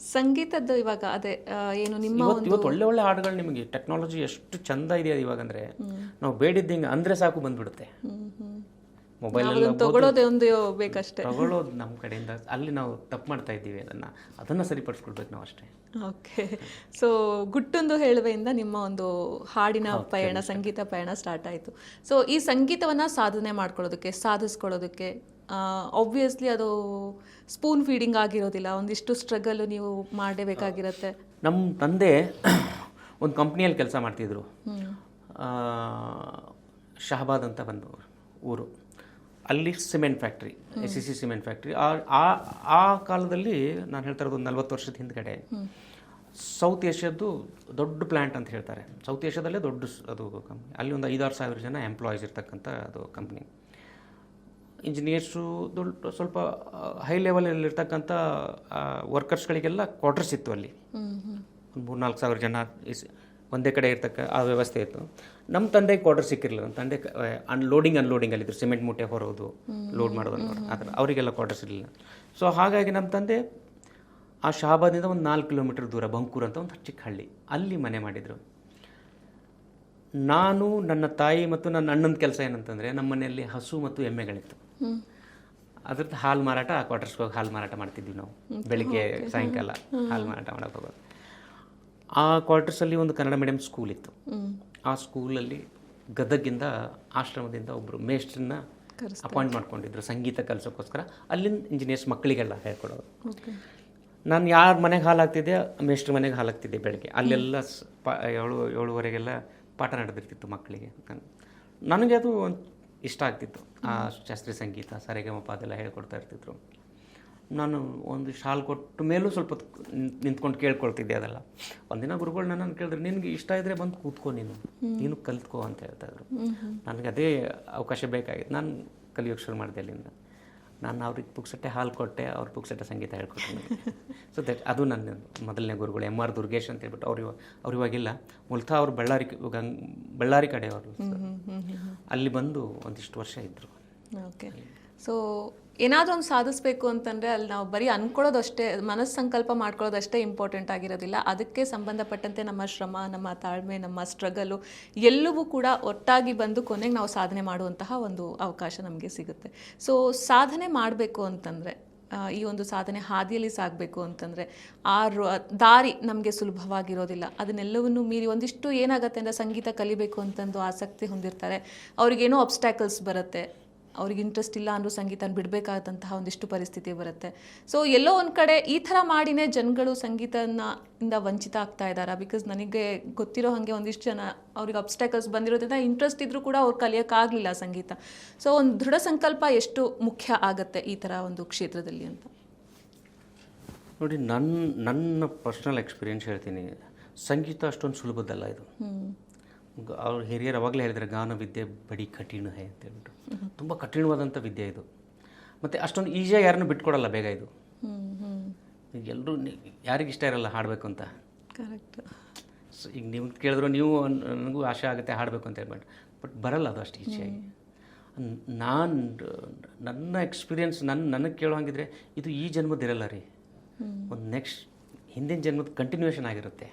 ಸಂಗೀತದ್ದು ಇವಾಗ ಅದೇ ಏನು ನಿಮ್ಮ ಇವತ್ತು ಇವತ್ತು ಒಳ್ಳೆ ಒಳ್ಳೆ ಹಾಡುಗಳು ನಿಮಗೆ ಟೆಕ್ನಾಲಜಿ ಎಷ್ಟು ಚಂದ ಇದೆ ಇವಾಗ ಅಂದರೆ ನಾವು ಬೇಡಿದ್ದು ಹಿಂಗೆ ಅಂದರೆ ಸಾಕು ಬಂದ್ಬಿಡುತ್ತೆ. ಮೊಬೈಲ್ ತಗೊಳ್ಳೋದೇ ಒಂದು ಬೇಕಷ್ಟೇ. ತಗೊಳ್ಳೋದು ನಮ್ಮ ಕಡೆಯಿಂದ. ಅಲ್ಲಿ ನಾವು ತಪ್ಪು ಮಾಡ್ತಾ ಇದ್ದೀವಿ ಅದನ್ನು. ಅದನ್ನು ಸರಿಪಡಿಸ್ಕೊಳ್ಬೇಕು ನಾವು ಅಷ್ಟೇ. ಓಕೆ. ಸೊ ಗುಟ್ಟೊಂದು ಹೇಳುವೆಯಿಂದ ನಿಮ್ಮ ಒಂದು ಹಾಡಿನ ಪಯಣ ಸಂಗೀತ ಪಯಣ ಸ್ಟಾರ್ಟ್ ಆಯಿತು. ಸೊ ಈ ಸಂಗೀತವನ್ನು ಸಾಧನೆ ಮಾಡ್ಕೊಳ್ಳೋದಕ್ಕೆ ಸಾಧಿಸ್ಕೊಳ್ಳೋದಕ್ಕೆ ಆಬ್ವಿಯಸ್ಲಿ ಅದು ಸ್ಪೂನ್ ಫೀಡಿಂಗ್ ಆಗಿರೋದಿಲ್ಲ. ಒಂದಿಷ್ಟು ಸ್ಟ್ರಗಲ್ ನೀವು ಮಾಡಬೇಕಾಗಿರುತ್ತೆ. ನಮ್ಮ ತಂದೆ ಒಂದು ಕಂಪ್ನಿಯಲ್ಲಿ ಕೆಲಸ ಮಾಡ್ತಿದ್ರು. ಶಹಬಾದ್ ಅಂತ ಬಂದು ಊರು. ಅಲ್ಲಿ cement factory S C C cement factory. ಆ ಆ ಕಾಲದಲ್ಲಿ ನಾನು ಹೇಳ್ತಾ ಇರೋದು ಒಂದು ನಲ್ವತ್ತು ವರ್ಷದ ಹಿಂದ್ಗಡೆ ಸೌತ್ ಏಷ್ಯಾದ್ದು ದೊಡ್ಡ ಪ್ಲ್ಯಾಂಟ್ ಅಂತ ಹೇಳ್ತಾರೆ. ಸೌತ್ ಏಷ್ಯಾದಲ್ಲೇ ದೊಡ್ಡ ಅದು ಕಂಪ್ನಿ ಅಲ್ಲಿ ಒಂದು ಐದಾರು ಸಾವಿರ ಜನ ಎಂಪ್ಲಾಯೀಸ್ ಇರ್ತಕ್ಕಂಥ ಅದು ಕಂಪ್ನಿ ಇಂಜಿನಿಯರ್ಸು ದೊಡ್ಡ ಸ್ವಲ್ಪ ಹೈ ಲೆವೆಲಲ್ಲಿರ್ತಕ್ಕಂಥ ವರ್ಕರ್ಸ್ಗಳಿಗೆಲ್ಲ ಕ್ವಾರ್ಟರ್ಸ್ ಇತ್ತು ಅಲ್ಲಿ. ಒಂದು ಮೂರು ನಾಲ್ಕು ಸಾವಿರ ಜನ ಒಂದೇ ಕಡೆ ಇರ್ತಕ್ಕ ಆ ವ್ಯವಸ್ಥೆ ಇತ್ತು. ನಮ್ಮ ತಂದೆಗೆ ಕ್ವಾರ್ಟರ್ ಸಿಕ್ಕಿರಲಿಲ್ಲ. ನಮ್ಮ ತಂದೆ ಅನ್ಲೋಡಿಂಗ್ ಅಲ್ಲಿದ್ರು ಸಿಮೆಂಟ್ ಮೂಟೆ ಹೊರೋದು ಲೋಡ್ ಮಾಡೋದು ಆ ಥರ. ಅವರಿಗೆಲ್ಲ ಕ್ವಾರ್ಟರ್ಸ್ ಇರಲಿಲ್ಲ ಸೊ ಹಾಗಾಗಿ ನಮ್ಮ ತಂದೆ ಆ ಶಹಾಬಾದಿಂದ ಒಂದು ನಾಲ್ಕು ಕಿಲೋಮೀಟರ್ ದೂರ ಬಂಕೂರ್ ಅಂತ ಒಂದು ಚಿಕ್ಕ ಹಳ್ಳಿ. ಅಲ್ಲಿ ಮನೆ ಮಾಡಿದರು. ನಾನು ನನ್ನ ತಾಯಿ ಮತ್ತು ನನ್ನ ಅಣ್ಣನ ಕೆಲಸ ಏನಂತಂದರೆ ನಮ್ಮ ಮನೆಯಲ್ಲಿ ಹಸು ಮತ್ತು ಎಮ್ಮೆಗಳಿತ್ತು. ಅದ್ರದ್ದು ಹಾಲು ಮಾರಾಟ ಆ ಕ್ವಾರ್ಟರ್ಸ್ಗೆ ಹೋಗಿ ಹಾಲು ಮಾರಾಟ ಮಾಡ್ತಿದ್ವಿ ನಾವು. ಬೆಳಿಗ್ಗೆ ಸಾಯಂಕಾಲ ಹಾಲು ಮಾರಾಟ ಮಾಡೋಕ್ಕೆ ಹೋಗೋದು. ಆ ಕ್ವಾರ್ಟರ್ಸಲ್ಲಿ ಒಂದು ಕನ್ನಡ ಮೀಡಿಯಂ ಸ್ಕೂಲ್ ಇತ್ತು. ಆ ಸ್ಕೂಲಲ್ಲಿ ಗದಗಿಂದ ಆಶ್ರಮದಿಂದ ಒಬ್ಬರು ಮೇಸ್ಟ್ರನ್ನ ಅಪಾಯಿಂಟ್ ಮಾಡ್ಕೊಂಡಿದ್ರು ಸಂಗೀತ ಕಲಿಸೋಕ್ಕೋಸ್ಕರ ಅಲ್ಲಿಂದ ಇಂಜಿನಿಯರ್ಸ್ ಮಕ್ಕಳಿಗೆಲ್ಲ ಹೇಳ್ಕೊಡೋರು ನಾನು ಯಾರ ಮನೆಗೆ ಹಾಲಾಗ್ತಿದ್ದೆ ಮೇಸ್ಟ್ರ ಮೇಷ್ಟ್ರ ಮನೆಗೆ ಹಾಲಾಗ್ತಿದ್ದೆ ಬೆಳಗ್ಗೆ. ಅಲ್ಲೆಲ್ಲ ಸ್- ಪ ಏಳು ಏಳುವರೆಗೆಲ್ಲ ಪಾಠ ನಡೆದಿರ್ತಿತ್ತು ಮಕ್ಕಳಿಗೆ. ನನ್- ನನಗೆ ಅದು ಒಂದ್ ಇಷ್ಟ ಆಗ್ತಿತ್ತು. ಆ ಶಾಸ್ತ್ರೀಯ ಸಂಗೀತ ಸರಿಗಮಪ ಅದೆಲ್ಲ ಹೇಳ್ಕೊಡ್ತಾ ಇರ್ತಿದ್ರು. ನಾನು ಒಂದು ಶಾಲ್ ಕೊಟ್ಟ ಮೇಲೂ ಸ್ವಲ್ಪ ನಿಂತ್ಕೊಂಡು ಕೇಳ್ಕೊಳ್ತಿದ್ದೆ ಅದೆಲ್ಲ. ಒಂದಿನ ಗುರುಗಳು ನಾನು ಕೇಳಿದ್ರು ನಿನಗೆ ಇಷ್ಟ ಇದ್ದರೆ ಬಂದು ಕೂತ್ಕೋ ನೀನು. ನೀನು ಕಲ್ತ್ಕೋ ಅಂತ ಹೇಳ್ತಾ ಇದ್ರು. ನನಗೆ ಅದೇ ಅವಕಾಶ ಬೇಕಾಗಿತ್ತು. ನಾನು ಕಲಿಯೋಕ್ಕೆ ಶುರು ಮಾಡಿದೆ ಅಲ್ಲಿಂದ. ನಾನು ಅವ್ರಿಗೆ ಪುಕ್ಸಟ್ಟೆ ಹಾಲು ಕೊಟ್ಟೆ ಅವ್ರ ಪುಕ್ಸಟ್ಟೆ ಸಂಗೀತ ಹೇಳ್ಕೊಟ್ಟೆ ಸೊ ದಟ್ ಅದು ನನ್ನ ಮೊದಲನೇ ಗುರುಗಳು ಎಂ ಆರ್ ದುರ್ಗೇಶ್ ಅಂತ ಹೇಳ್ಬಿಟ್ಟು ಅವ್ರು ಅವ್ರು ಇವಾಗಿಲ್ಲ. ಮೂಲತಃ ಅವರು ಬಳ್ಳಾರಿ ಗಂಗ್ ಬಳ್ಳಾರಿ ಕಡೆಯವರು. ಅಲ್ಲಿ ಬಂದು ಒಂದಿಷ್ಟು ವರ್ಷ ಇದ್ದರು ಓಕೆ. ಸೊ ಏನಾದರೂ ಒಂದು ಸಾಧಿಸ್ಬೇಕು ಅಂತಂದರೆ ಅಲ್ಲಿ ನಾವು ಬರೀ ಅಂದ್ಕೊಳ್ಳೋದಷ್ಟೇ ಮನಸ್ಸು ಸಂಕಲ್ಪ ಮಾಡ್ಕೊಳ್ಳೋದಷ್ಟೇ ಇಂಪಾರ್ಟೆಂಟ್ ಆಗಿರೋದಿಲ್ಲ. ಅದಕ್ಕೆ ಸಂಬಂಧಪಟ್ಟಂತೆ ನಮ್ಮ ಶ್ರಮ, ನಮ್ಮ ತಾಳ್ಮೆ, ನಮ್ಮ ಸ್ಟ್ರಗಲು ಎಲ್ಲವೂ ಕೂಡ ಒಟ್ಟಾಗಿ ಬಂದು ಕೊನೆಗೆ ನಾವು ಸಾಧನೆ ಮಾಡುವಂತಹ ಒಂದು ಅವಕಾಶ ನಮಗೆ ಸಿಗುತ್ತೆ. ಸೊ ಸಾಧನೆ ಮಾಡಬೇಕು ಅಂತಂದರೆ ಈ ಒಂದು ಸಾಧನೆ ಹಾದಿಯಲ್ಲಿ ಸಾಗಬೇಕು ಅಂತಂದರೆ, ಆ ದಾರಿ ನಮಗೆ ಸುಲಭವಾಗಿರೋದಿಲ್ಲ. ಅದನ್ನೆಲ್ಲವನ್ನು ಮೀರಿ ಒಂದಿಷ್ಟು ಏನಾಗುತ್ತೆ ಅಂದರೆ ಸಂಗೀತ ಕಲಿಬೇಕು ಅಂತಂದು ಆಸಕ್ತಿ ಹೊಂದಿರ್ತಾರೆ. ಅವ್ರಿಗೇನೋ ಅಬ್ಸ್ಟ್ಯಾಕಲ್ಸ್ ಬರುತ್ತೆ. ಅವ್ರಿಗೆ ಇಂಟ್ರೆಸ್ಟ್ ಇಲ್ಲ ಅಂದರೂ ಸಂಗೀತ ಬಿಡಬೇಕಾದಂತಹ ಒಂದಿಷ್ಟು ಪರಿಸ್ಥಿತಿ ಬರುತ್ತೆ. ಸೊ ಎಲ್ಲೋ ಒಂದು ಕಡೆ ಈ ಥರ ಮಾಡಿನೇ ಜನಗಳು ಸಂಗೀತನ ಇಂದ ವಂಚಿತ ಆಗ್ತಾ ಇದ್ದಾರೆ ಬಿಕಾಸ್ ನನಗೆ ಗೊತ್ತಿರೋ ಹಾಗೆ ಒಂದಿಷ್ಟು ಜನ ಅವ್ರಿಗೆ ಅಬ್ಸ್ಟ್ಯಾಕಲ್ಸ್ ಬಂದಿರೋದ್ರಿಂದ ಇಂಟ್ರೆಸ್ಟ್ ಇದ್ರೂ ಕೂಡ ಅವ್ರು ಕಲಿಯೋಕ್ಕಾಗಲಿಲ್ಲ ಸಂಗೀತ. ಸೊ ಒಂದು ದೃಢ ಸಂಕಲ್ಪ ಎಷ್ಟು ಮುಖ್ಯ ಆಗುತ್ತೆ ಈ ಥರ ಒಂದು ಕ್ಷೇತ್ರದಲ್ಲಿ ಅಂತ? ನೋಡಿ ನನ್ನ ನನ್ನ ಪರ್ಸ್ನಲ್ ಎಕ್ಸ್ಪೀರಿಯೆನ್ಸ್ ಹೇಳ್ತೀನಿ. ಸಂಗೀತ ಅಷ್ಟೊಂದು ಸುಲಭದಲ್ಲ ಇದು. ಅವ್ರು ಹಿರಿಯರು ಅವಾಗಲೇ ಹೇಳಿದ್ದಾರೆ ಗಾನ ವಿದ್ಯೆ ಬಡಿ ಕಠಿಣ ಹೇ ಅಂತ ಹೇಳ್ಬಿಟ್ಟು ತುಂಬ ಕಠಿಣವಾದಂಥ ವಿದ್ಯೆ ಇದು. ಮತ್ತು ಅಷ್ಟೊಂದು ಈಸಿಯಾಗಿ ಯಾರನ್ನು ಬಿಟ್ಕೊಡಲ್ಲ ಬೇಗ ಇದು. ಎಲ್ಲರೂ ಯಾರಿಗೆ ಇಷ್ಟ ಇರಲ್ಲ ಹಾಡಬೇಕು ಅಂತ. ಕರೆಕ್ಟ್ ಸೊ ಈಗ ನಿಮ್ಗೆ ಕೇಳಿದ್ರು ನೀವು ನನಗೂ ಆಸೆ ಆಗುತ್ತೆ ಹಾಡಬೇಕು ಅಂತ ಹೇಳ್ಬಿಟ್ಟು ಬಟ್ ಬರಲ್ಲ ಅದು ಅಷ್ಟು ಈಸಿಯಾಗಿ. ನಾನು ನನ್ನ ಎಕ್ಸ್ಪೀರಿಯನ್ಸ್ ನನ್ನ ನನಗೆ ಕೇಳೋ ಹಂಗಿದ್ರೆ ಇದು ಈ ಜನ್ಮದಿರಲ್ಲ ರೀ. ಒಂದು ನೆಕ್ಸ್ಟ್ ಹಿಂದಿನ ಜನ್ಮದ ಕಂಟಿನ್ಯೂಷನ್ ಆಗಿರುತ್ತೆ.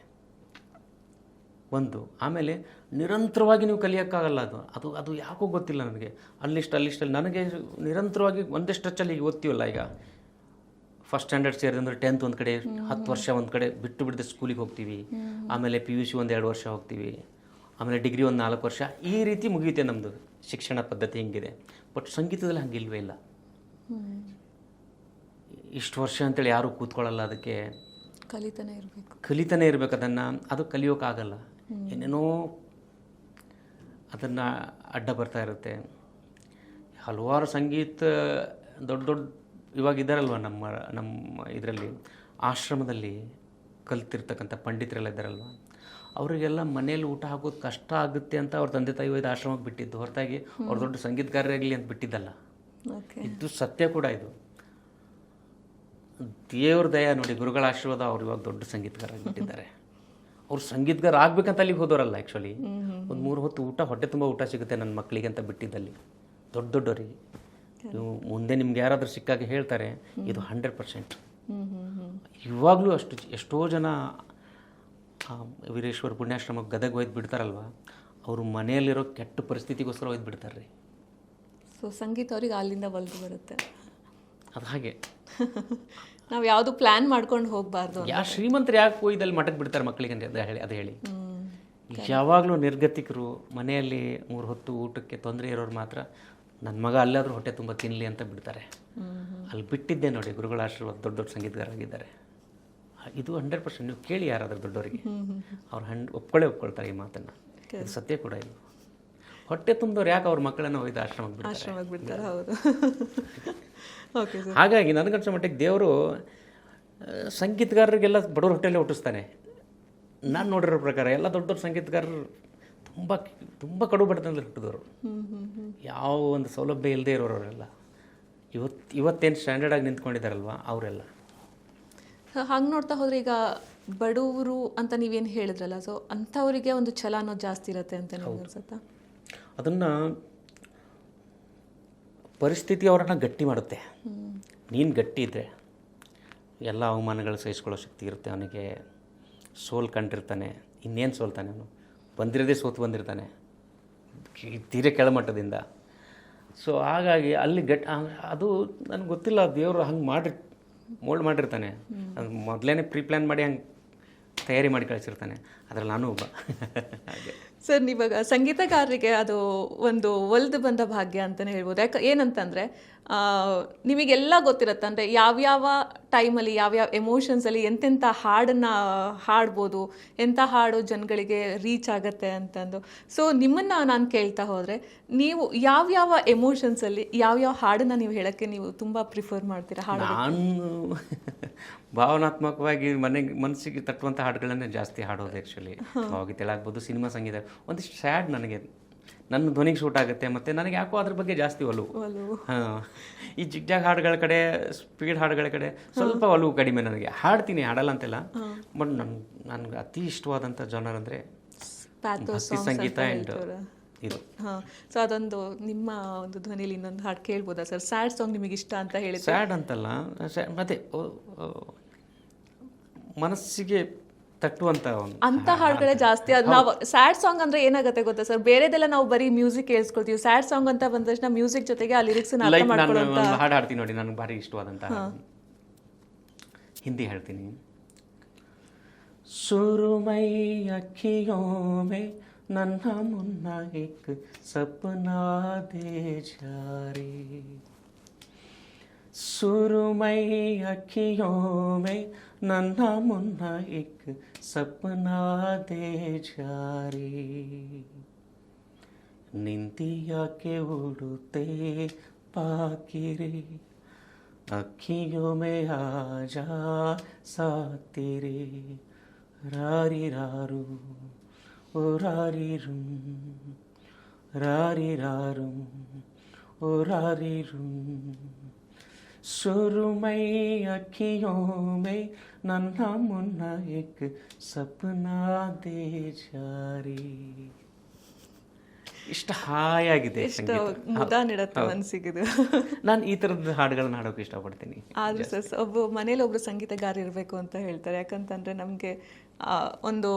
ಒಂದು. ಆಮೇಲೆ ನಿರಂತರವಾಗಿ ನೀವು ಕಲಿಯೋಕ್ಕಾಗಲ್ಲ ಅದು. ಅದು ಅದು ಯಾಕೋ ಗೊತ್ತಿಲ್ಲ ನನಗೆ. ಅಲ್ಲಿಷ್ಟು ಅಲ್ಲಿಷ್ಟು ನನಗೆ ನಿರಂತರವಾಗಿ ಒಂದೇ ಸ್ಟ್ರೆಚ್ಚಲ್ಲಿ ಈಗ ಓದ್ತೀವಲ್ಲ ಈಗ? ಫಸ್ಟ್ ಸ್ಟ್ಯಾಂಡರ್ಡ್ ಸೇರಿದಂದ್ರೆ ಟೆಂತ್ ಒಂದು ಕಡೆ ಹತ್ತು ವರ್ಷ ಒಂದು ಕಡೆ ಬಿಟ್ಟು ಬಿಡದೆ ಸ್ಕೂಲಿಗೆ ಹೋಗ್ತೀವಿ. ಆಮೇಲೆ ಪಿ ಯು ಸಿ ಒಂದು ಎರಡು ವರ್ಷ ಹೋಗ್ತೀವಿ. ಆಮೇಲೆ ಡಿಗ್ರಿ ಒಂದು ನಾಲ್ಕು ವರ್ಷ. ಈ ರೀತಿ ಮುಗಿಯುತ್ತೆ ನಮ್ಮದು ಶಿಕ್ಷಣ ಪದ್ಧತಿ ಹಿಂಗಿದೆ. ಬಟ್ ಸಂಗೀತದಲ್ಲಿ ಹಂಗಿಲ್ವೇ ಇಲ್ಲ. ಇಷ್ಟು ವರ್ಷ ಅಂತೇಳಿ ಯಾರೂ ಕೂತ್ಕೊಳ್ಳಲ್ಲ ಅದಕ್ಕೆ. ಕಲಿತಾನೆ ಇರಬೇಕು. ಕಲಿತಾನೆ ಇರಬೇಕು ಅದನ್ನು. ಅದು ಕಲಿಯೋಕ್ಕಾಗಲ್ಲ ಏನೇನೋ ಅದನ್ನು ಅಡ್ಡ ಬರ್ತಾ ಇರುತ್ತೆ. ಹಲವಾರು ಸಂಗೀತ ದೊಡ್ಡ ದೊಡ್ಡ ಇವಾಗ ಇದ್ದಾರಲ್ವ ನಮ್ಮ ನಮ್ಮ ಇದರಲ್ಲಿ ಆಶ್ರಮದಲ್ಲಿ ಕಲ್ತಿರ್ತಕ್ಕಂಥ ಪಂಡಿತರೆಲ್ಲ ಇದ್ದಾರಲ್ವ ಅವರಿಗೆಲ್ಲ ಮನೇಲಿ ಊಟ ಹಾಕೋದು ಕಷ್ಟ ಆಗುತ್ತೆ ಅಂತ ಅವ್ರ ತಂದೆ ತಾಯಿ ಒಯ್ದು ಆಶ್ರಮಕ್ಕೆ ಬಿಟ್ಟಿದ್ದು. ಹೊರತಾಗಿ ಅವ್ರ ದೊಡ್ಡ ಸಂಗೀತಗಾರರಾಗಲಿ ಅಂತ ಬಿಟ್ಟಿದ್ದಲ್ಲ. ಇದು ಸತ್ಯ ಕೂಡ ಇದು. ದೇವ್ರ ದಯ ನೋಡಿ ಗುರುಗಳ ಆಶೀರ್ವಾದ ಅವ್ರು ಇವಾಗ ದೊಡ್ಡ ಸಂಗೀತಗಾರರಾಗಿ ಆಗಿಬಿಟ್ಟಿದ್ದಾರೆ ಅವ್ರು ಸಂಗೀತಗಾರ ಆಗ್ಬೇಕಂತ ಅಲ್ಲಿಗೆ ಹೋದವರಲ್ಲ ಆ್ಯಕ್ಚುಲಿ ಒಂದು ಮೂರು ಹೊತ್ತು ಊಟ ಹೊಟ್ಟೆ ತುಂಬ ಊಟ ಸಿಗುತ್ತೆ ನನ್ನ ಮಕ್ಕಳಿಗೆ ಅಂತ ಬಿಟ್ಟಿದ್ದಲ್ಲಿ. ದೊಡ್ಡ ದೊಡ್ಡವರಿಗೆ. ನೀವು ಮುಂದೆ ನಿಮ್ಗೆ ಯಾರಾದರೂ ಸಿಕ್ಕಾಗ ಹೇಳ್ತಾರೆ ಇದು ಹಂಡ್ರೆಡ್ ಪರ್ಸೆಂಟ್ ಇವಾಗಲೂ ಅಷ್ಟು ಎಷ್ಟೋ ಜನ ವೀರೇಶ್ವರ ಪುಣ್ಯಾಶ್ರಮಕ್ಕೆ ಗದಗ ಒಯ್ದು ಬಿಡ್ತಾರಲ್ವ? ಅವರು ಮನೆಯಲ್ಲಿರೋ ಕೆಟ್ಟ ಪರಿಸ್ಥಿತಿಗೋಸ್ಕರ ಒಯ್ದು ಬಿಡ್ತಾರೆ ರೀ ಸೊ ಸಂಗೀತ ಅವ್ರಿಗೆ ಅಲ್ಲಿಂದ ಬಲ್ದು ಬರುತ್ತೆ. ಅದು ಹಾಗೆ. ನಾವು ಯಾವುದು ಪ್ಲಾನ್ ಮಾಡ್ಕೊಂಡು ಹೋಗಬಾರ್ದು ಯಾ ಶ್ರೀಮಂತರು ಯಾಕೆ ಒಯ್ದಲ್ಲಿ ಮಠಕ್ಕೆ ಬಿಡ್ತಾರೆ ಮಕ್ಕಳಿಗೆ ಅಂತ ಹೇಳಿ ಅದು ಹೇಳಿ. ಯಾವಾಗಲೂ ನಿರ್ಗತಿಕರು ಮನೆಯಲ್ಲಿ ಮೂರು ಹೊತ್ತು ಊಟಕ್ಕೆ ತೊಂದರೆ ಇರೋರು ಮಾತ್ರ ನನ್ನ ಮಗ ಅಲ್ಲಾದರೂ ಹೊಟ್ಟೆ ತುಂಬ ತಿನ್ನಲಿ ಅಂತ ಬಿಡ್ತಾರೆ. ಅಲ್ಲಿ ಬಿಟ್ಟಿದ್ದೆ ನೋಡಿ ಗುರುಗಳ ಆಶೀರ್ವಾದ ದೊಡ್ಡ ದೊಡ್ಡ ಸಂಗೀತಗಾರಾಗಿದ್ದಾರೆ ಇದು ಹಂಡ್ರೆಡ್ ಪರ್ಸೆಂಟ್ ನೀವು ಕೇಳಿ ಯಾರಾದರೂ ದೊಡ್ಡವರಿಗೆ. ಅವ್ರು ಹಂಡ್ ಒಪ್ಕೊಳ್ಳೆ ಒಪ್ಕೊಳ್ತಾರೆ ಈ ಮಾತನ್ನು. ಸತ್ಯ ಕೂಡ ಇದು. ಹೊಟ್ಟೆ ತುಂಬಿದವ್ರು ಯಾಕೆ ಅವ್ರ ಮಕ್ಕಳನ್ನು ಒಯ್ದು ಆಶ್ರಮಕ್ಕೆ ಆಶ್ರಮಕ್ಕೆ ಬಿಡ್ತಾರೆ ಹೌದು. ಓಕೆ ಸರ್ ಹಾಗಾಗಿ ನನಗನ್ಸೋ ಮಟ್ಟಿಗೆ ದೇವರು ಸಂಗೀತಗಾರರಿಗೆಲ್ಲ ಬಡವ್ರ ಹೊಟ್ಟೆಲ್ಲೇ ಹುಟ್ಟಿಸ್ತಾನೆ. ನಾನು ನೋಡಿರೋ ಪ್ರಕಾರ ಎಲ್ಲ ದೊಡ್ಡ ದೊಡ್ಡ ಸಂಗೀತಗಾರರು ತುಂಬ ತುಂಬ ಕಡು ಬಡತನದಲ್ಲಿ ಹುಟ್ಟಿದವರು. ಯಾವ ಒಂದು ಸೌಲಭ್ಯ ಇಲ್ಲದೆ ಇರೋರೆಲ್ಲ ಇವತ್ತು ಇವತ್ತೇನು ಸ್ಟ್ಯಾಂಡರ್ಡಾಗಿ ನಿಂತ್ಕೊಂಡಿದ್ದಾರಲ್ವ ಅವರೆಲ್ಲ. ಹಂಗೆ ನೋಡ್ತಾ ಹೋದ್ರೆ ಈಗ ಬಡವರು ಅಂತ ನೀವೇನು ಹೇಳಿದ್ರಲ್ಲ ಸೊ ಅಂಥವರಿಗೆ ಒಂದು ಛಲ ಅನ್ನೋದು ಜಾಸ್ತಿ ಇರುತ್ತೆ ಅಂತ ನನಗೆ ಅನ್ಸುತ್ತಾ? ಅದನ್ನು ಪರಿಸ್ಥಿತಿ ಅವರನ್ನು ಗಟ್ಟಿ ಮಾಡುತ್ತೆ. ನೀನು ಗಟ್ಟಿ ಇದ್ದರೆ ಎಲ್ಲ ಅವಮಾನಗಳು ಸಹಿಸ್ಕೊಳ್ಳೋ ಶಕ್ತಿ ಇರುತ್ತೆ. ಅವನಿಗೆ ಸೋಲ್ ಕಂಡಿರ್ತಾನೆ. ಇನ್ನೇನು ಸೋಲ್ತಾನೆ ಅವನು? ಬಂದಿರೋದೇ ಸೋತು ಬಂದಿರ್ತಾನೆ. ತೀರೆ ಕೆಳಮಟ್ಟದಿಂದ. ಸೊ ಹಾಗಾಗಿ ಅಲ್ಲಿ ಗಟ್ ಅದು ನನಗೆ ಗೊತ್ತಿಲ್ಲ. ದೇವರು ಹಂಗೆ ಮಾಡಿ ಮೋಲ್ಡ್ ಮಾಡಿರ್ತಾನೆ. ಅದು ಮೊದಲೇ ಪ್ರೀ ಪ್ಲ್ಯಾನ್ ಮಾಡಿ ಹಂಗೆ ತಯಾರಿ ಮಾಡಿ ಕಳಿಸಿರ್ತಾನೆ. ಅದ್ರಲ್ಲಿ ನಾನು ಒಬ್ಬ. ಹಾಗೆ. ಸರ್ ನೀವಾಗ ಸಂಗೀತಗಾರರಿಗೆ ಅದು ಒಂದು ಒಲ್ದು ಬಂದ ಭಾಗ್ಯ ಅಂತಲೇ ಹೇಳ್ಬೋದು. ಯಾಕೆ ಏನಂತಂದರೆ ನಿಮಗೆಲ್ಲ ಗೊತ್ತಿರುತ್ತೆ ಅಂದರೆ ಯಾವ್ಯಾವ ಟೈಮಲ್ಲಿ ಯಾವ್ಯಾವ ಎಮೋಷನ್ಸಲ್ಲಿ ಎಂತೆಂಥ ಹಾಡನ್ನು ಹಾಡ್ಬೋದು ಎಂಥ ಹಾಡು ಜನಗಳಿಗೆ ರೀಚ್ ಆಗುತ್ತೆ ಅಂತಂದು. ಸೊ ನಿಮ್ಮನ್ನು ನಾನು ಕೇಳ್ತಾ ಹೋದರೆ ನೀವು ಯಾವ್ಯಾವ ಎಮೋಷನ್ಸಲ್ಲಿ ಯಾವ್ಯಾವ ಹಾಡನ್ನು ನೀವು ಹೇಳೋಕ್ಕೆ ನೀವು ತುಂಬ ಪ್ರಿಫರ್ ಮಾಡ್ತೀರಾ ಹಾಡು ನಾನು ಭಾವನಾತ್ಮಕವಾಗಿ ಮನೆಗೆ ಮನಸ್ಸಿಗೆ ತಟ್ಟುವಂಥ ಹಾಡುಗಳನ್ನೇ ಜಾಸ್ತಿ ಹಾಡೋದು ಆ್ಯಕ್ಚುಲಿ ಭಾವಗೀತೆಗಳಾಗ್ಬೋದು ಸಿನಿಮಾ ಸಂಗೀತ. ಒಂದಿಷ್ಟು ಸ್ಯಾಡ್ ನನಗೆ. ನನ್ನ ಧ್ವನಿಗೆ ಶೂಟ್ ಆಗುತ್ತೆ ಮತ್ತು ನನಗೆ ಯಾಕೋ ಅದ್ರ ಬಗ್ಗೆ ಜಾಸ್ತಿ ಒಲವು. ಹಾಂ. ಈ ಜಿಗ್ಜಾಗ್ ಹಾಡುಗಳ ಕಡೆ ಸ್ಪೀಡ್ ಹಾಡುಗಳ ಕಡೆ ಸ್ವಲ್ಪ ಒಲವು ಕಡಿಮೆ ನನಗೆ. ಹಾಡ್ತೀನಿ ಹಾಡಲ್ಲ ಅಂತೆಲ್ಲ. ಬಟ್ ನನ್ ನನಗೆ ಅತಿ ಇಷ್ಟವಾದಂಥ ಜಾನರ್ ಅಂದರೆ ಭಕ್ತಿ ಸಂಗೀತ ಆ್ಯಂಡ್ ಇದು. ಹಾಂ. ಸೊ ಅದೊಂದು ನಿಮ್ಮ ಒಂದು ಧ್ವನಿಲಿ ಇನ್ನೊಂದು ಹಾಡು ಕೇಳ್ಬೋದಾ ಸರ್? ಸ್ಯಾಡ್ ಸಾಂಗ್ ನಿಮಗೆ ಇಷ್ಟ ಅಂತ ಹೇಳಿ ಸ್ಯಾಡ್ ಅಂತಲ್ಲ ಮತ್ತೆ ಮನಸ್ಸಿಗೆ ತಟ್ಟುವಂತ ಒಂದು ಅಂತ ಹಾಡುಗಳೇ ಜಾಸ್ತಿ. ಅದು ನಾವು ಸ್ಯಾಡ್ ಸಾಂಗ್ ಅಂದ್ರೆ ಏನಾಗುತ್ತೆ ಗೊತ್ತಾ ಸರ್? ಬೇರೆದೆಲ್ಲ ನಾವು ಬರೀ ಮ್ಯೂಸಿಕ್ ಕೇಳಿಸ್ಕೊಳ್ತೀವಿ. ಸ್ಯಾಡ್ ಸಾಂಗ್ ಅಂತ ಬಂದ ತಕ್ಷಣ ಮ್ಯೂಸಿಕ್ ಜೊತೆಗೆ ಆ ಲಿರಿಕ್ಸ್ ನಾನು ಒಂದು ಹಾಡು ಹಾಡ್ತೀನಿ ನೋಡಿ ನನಗೆ ಭಾರಿ ಇಷ್ಟವಾದಂತಹ ಹಿಂದಿ ಹೇಳ್ತೀನಿ. ಸುರುಮೈ ಅಕ್ಕಿಯೋಮೆ ನನ್ನ ಮುನ್ನ ಸಪ್ನಾ ದೇ ಜಾರಿ. சுருமை அக்கியோமை நன்னா முன்னாய்க்கு சப்பனாதே ಜಾರಿ ನಿಂತಿಯಾಕೆ ಉಡುತ್ತೆ ಪಾಕಿರಿ ಅಕ್ಕಿಯೊಮೆ ಆಜ ಸಾತಿರಿ ರಾರಿ ರಾರು ಓ ರಾರಿ ರುಂ ರಾರಿ ರಾರು ಓ ರಾರಿ ರುಂ சுருமை அக்கியோமை நன்னா முன்னாய்க்கு ಸಪ್ನಾ ದೇಶಾರಿ ಇಷ್ಟು ಹಾಯಾಗಿದೆ ಎಷ್ಟು ಮುದ ನೀಡುತ್ತೆ ಮನಸ್ಸಿಗೆ ನಾನು ಈ ತರದ ಹಾಡುಗಳನ್ನ ಹಾಡೋಕೆ ಇಷ್ಟಪಡ್ತೀನಿ. ಆದರೂ ಸರ್ ಒಬ್ಬ ಮನೇಲಿ ಒಬ್ಬರು ಸಂಗೀತಗಾರ ಇರಬೇಕು ಅಂತ ಹೇಳ್ತಾರೆ. ಯಾಕಂತಂದರೆ ನಮಗೆ ಒಂದು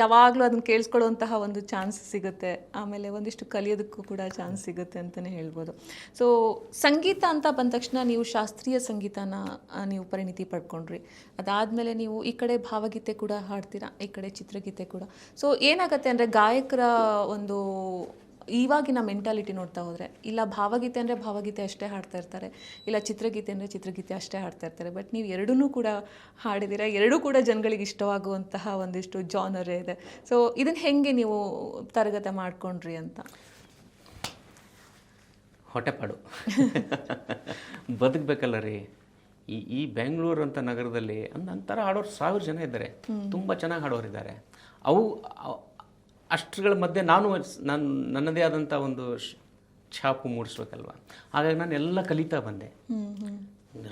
ಯಾವಾಗಲೂ ಅದನ್ನ ಕೇಳಿಸ್ಕೊಳ್ಳುವಂತಹ ಒಂದು ಚಾನ್ಸ್ ಸಿಗುತ್ತೆ. ಆಮೇಲೆ ಒಂದಿಷ್ಟು ಕಲಿಯೋದಕ್ಕೂ ಕೂಡ ಚಾನ್ಸ್ ಸಿಗುತ್ತೆ ಅಂತಲೇ ಹೇಳ್ಬೋದು. ಸೊ ಸಂಗೀತ ಅಂತ ಬಂದ ತಕ್ಷಣ ನೀವು ಶಾಸ್ತ್ರೀಯ ಸಂಗೀತನ ನೀವು ಪರಿಣಿತಿ ಪಡ್ಕೊಂಡ್ರಿ. ಅದಾದಮೇಲೆ ನೀವು ಈ ಕಡೆ ಭಾವಗೀತೆ ಕೂಡ ಹಾಡ್ತೀರಾ, ಈ ಕಡೆ ಚಿತ್ರಗೀತೆ ಕೂಡ. ಸೊ ಏನಾಗುತ್ತೆ ಅಂದರೆ ಗಾಯಕರ ಒಂದು ಇವಾಗಿನ ಮೆಂಟಾಲಿಟಿ ನೋಡ್ತಾ ಹೋದರೆ ಇಲ್ಲ ಭಾವಗೀತೆ ಅಂದರೆ ಭಾವಗೀತೆ ಅಷ್ಟೇ ಹಾಡ್ತಾ ಇರ್ತಾರೆ ಇಲ್ಲ ಚಿತ್ರಗೀತೆ ಅಂದರೆ ಚಿತ್ರಗೀತೆ ಅಷ್ಟೇ ಹಾಡ್ತಾ ಇರ್ತಾರೆ ಬಟ್ ನೀವು ಎರಡೂ ಕೂಡ ಹಾಡಿದ್ದೀರಾ ಎರಡೂ ಕೂಡ ಜನಗಳಿಗೆ ಇಷ್ಟವಾಗುವಂತಹ ಒಂದಿಷ್ಟು ಜಾನರೇ ಇದೆ. ಸೊ ಇದನ್ನು ಹೆಂಗೆ ನೀವು ತರಗತಿ ಮಾಡಿಕೊಂಡ್ರಿ ಅಂತ? ಹೊಟ್ಟೆಪಾಡು. ಬದುಕಬೇಕಲ್ಲ ರೀ. ಈ ಈ ಬೆಂಗಳೂರು ಅಂತ ನಗರದಲ್ಲಿ ಅಂದ ಅಂತರ ಹಾಡೋರು ಸಾವಿರ ಜನ ಇದ್ದಾರೆ. ತುಂಬ ಚೆನ್ನಾಗಿ ಹಾಡೋರಿದ್ದಾರೆ. ಅವು ಅವ್- ಅಷ್ಟಗಳ ಮಧ್ಯೆ ನಾನು ನಾನು ನನ್ನದೇ ಆದಂಥ ಒಂದು ಛಾಪು ಮೂಡಿಸ್ಬೇಕಲ್ವ? ಹಾಗಾಗಿ ನಾನು ಎಲ್ಲ ಕಲಿತಾ ಬಂದೆ.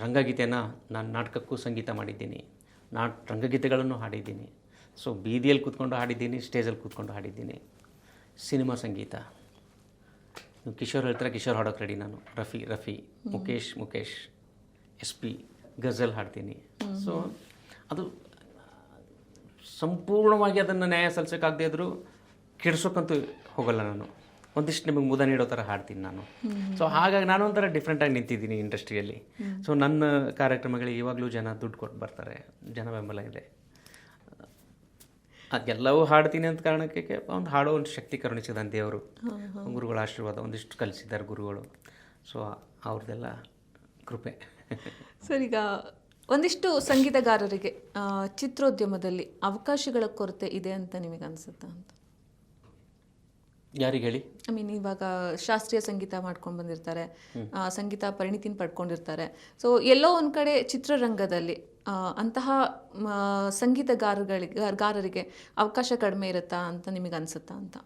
ರಂಗಗೀತೆನ ನಾನು ನಾಟಕಕ್ಕೂ ಸಂಗೀತ ಮಾಡಿದ್ದೀನಿ. ನಾಟ್ ರಂಗಗೀತೆಗಳನ್ನು ಹಾಡಿದ್ದೀನಿ. ಸೊ ಬೀದಿಯಲ್ಲಿ ಕೂತ್ಕೊಂಡು ಹಾಡಿದ್ದೀನಿ ಸ್ಟೇಜಲ್ಲಿ ಕೂತ್ಕೊಂಡು ಹಾಡಿದ್ದೀನಿ. ಸಿನಿಮಾ ಸಂಗೀತ. ನೀವು ಕಿಶೋರ್ ಹೇಳ್ತಾರೆ ಕಿಶೋರ್ ಹಾಡೋಕೆ ರೆಡಿ ನಾನು. ರಫಿ ರಫಿ ಮುಕೇಶ್ ಮುಖೇಶ್ ಎಸ್ ಪಿ ಗಜಲ್ ಹಾಡ್ತೀನಿ. ಸೊ ಅದು ಸಂಪೂರ್ಣವಾಗಿ ಅದನ್ನು ನ್ಯಾಯ ಸಲ್ಲಿಸೋಕ್ಕಾಗದೇ ಇದ್ದರೂ ಕೆಡ್ಸೋಕ್ಕಂತೂ ಹೋಗಲ್ಲ ನಾನು. ಒಂದಿಷ್ಟು ನಿಮಗೆ ಮುದ ನೀಡೋ ಥರ ಹಾಡ್ತೀನಿ ನಾನು. ಸೊ ಹಾಗಾಗಿ ನಾನು ಒಂಥರ ಡಿಫ್ರೆಂಟಾಗಿ ನಿಂತಿದ್ದೀನಿ ಇಂಡಸ್ಟ್ರಿಯಲ್ಲಿ. ಸೊ ನನ್ನ ಕಾರ್ಯಕ್ರಮಗಳಿಗೆ ಇವಾಗಲೂ ಜನ ದುಡ್ಡು ಕೊಟ್ಟು ಬರ್ತಾರೆ. ಜನ ಬೆಂಬಲ ಇದೆ. ಅದೆಲ್ಲವೂ ಹಾಡ್ತೀನಿ ಅಂತ ಕಾರಣಕ್ಕೆ ಒಂದು ಹಾಡೋ ಒಂದು ಶಕ್ತಿ ಕರುಣಿಸಿದ ದೇವರು. ಗುರುಗಳ ಆಶೀರ್ವಾದ ಒಂದಿಷ್ಟು ಕಲಿಸಿದ್ದಾರೆ ಗುರುಗಳು. ಸೊ ಅವ್ರದ್ದೆಲ್ಲ ಕೃಪೆ. ಸರ್ ಈಗ ಒಂದಿಷ್ಟು ಸಂಗೀತಗಾರರಿಗೆ ಚಿತ್ರೋದ್ಯಮದಲ್ಲಿ ಅವಕಾಶಗಳ ಕೊರತೆ ಇದೆ ಅಂತ ನಿಮಗೆ ಅನಿಸುತ್ತಾ ಅಂತ? ಯಾರಿಗೆ ಹೇಳಿ? ಐ ಮೀನ್ ಇವಾಗ ಶಾಸ್ತ್ರೀಯ ಸಂಗೀತ ಮಾಡ್ಕೊಂಡು ಬಂದಿರ್ತಾರೆ. ಸಂಗೀತ ಪರಿಣಿತಿನ ಪಡ್ಕೊಂಡಿರ್ತಾರೆ. ಸೊ ಎಲ್ಲೋ ಒಂದು ಕಡೆ ಚಿತ್ರರಂಗದಲ್ಲಿ ಅಂತಹ ಸಂಗೀತಗಾರರಿಗೆ ಸಂಗೀತಗಾರಗಳಿಗೆ ಗಾರರಿಗೆ ಅವಕಾಶ ಕಡಿಮೆ ಇರುತ್ತಾ ಅಂತ ನಿಮಗೆ ಅನಿಸುತ್ತಾ ಅಂತ?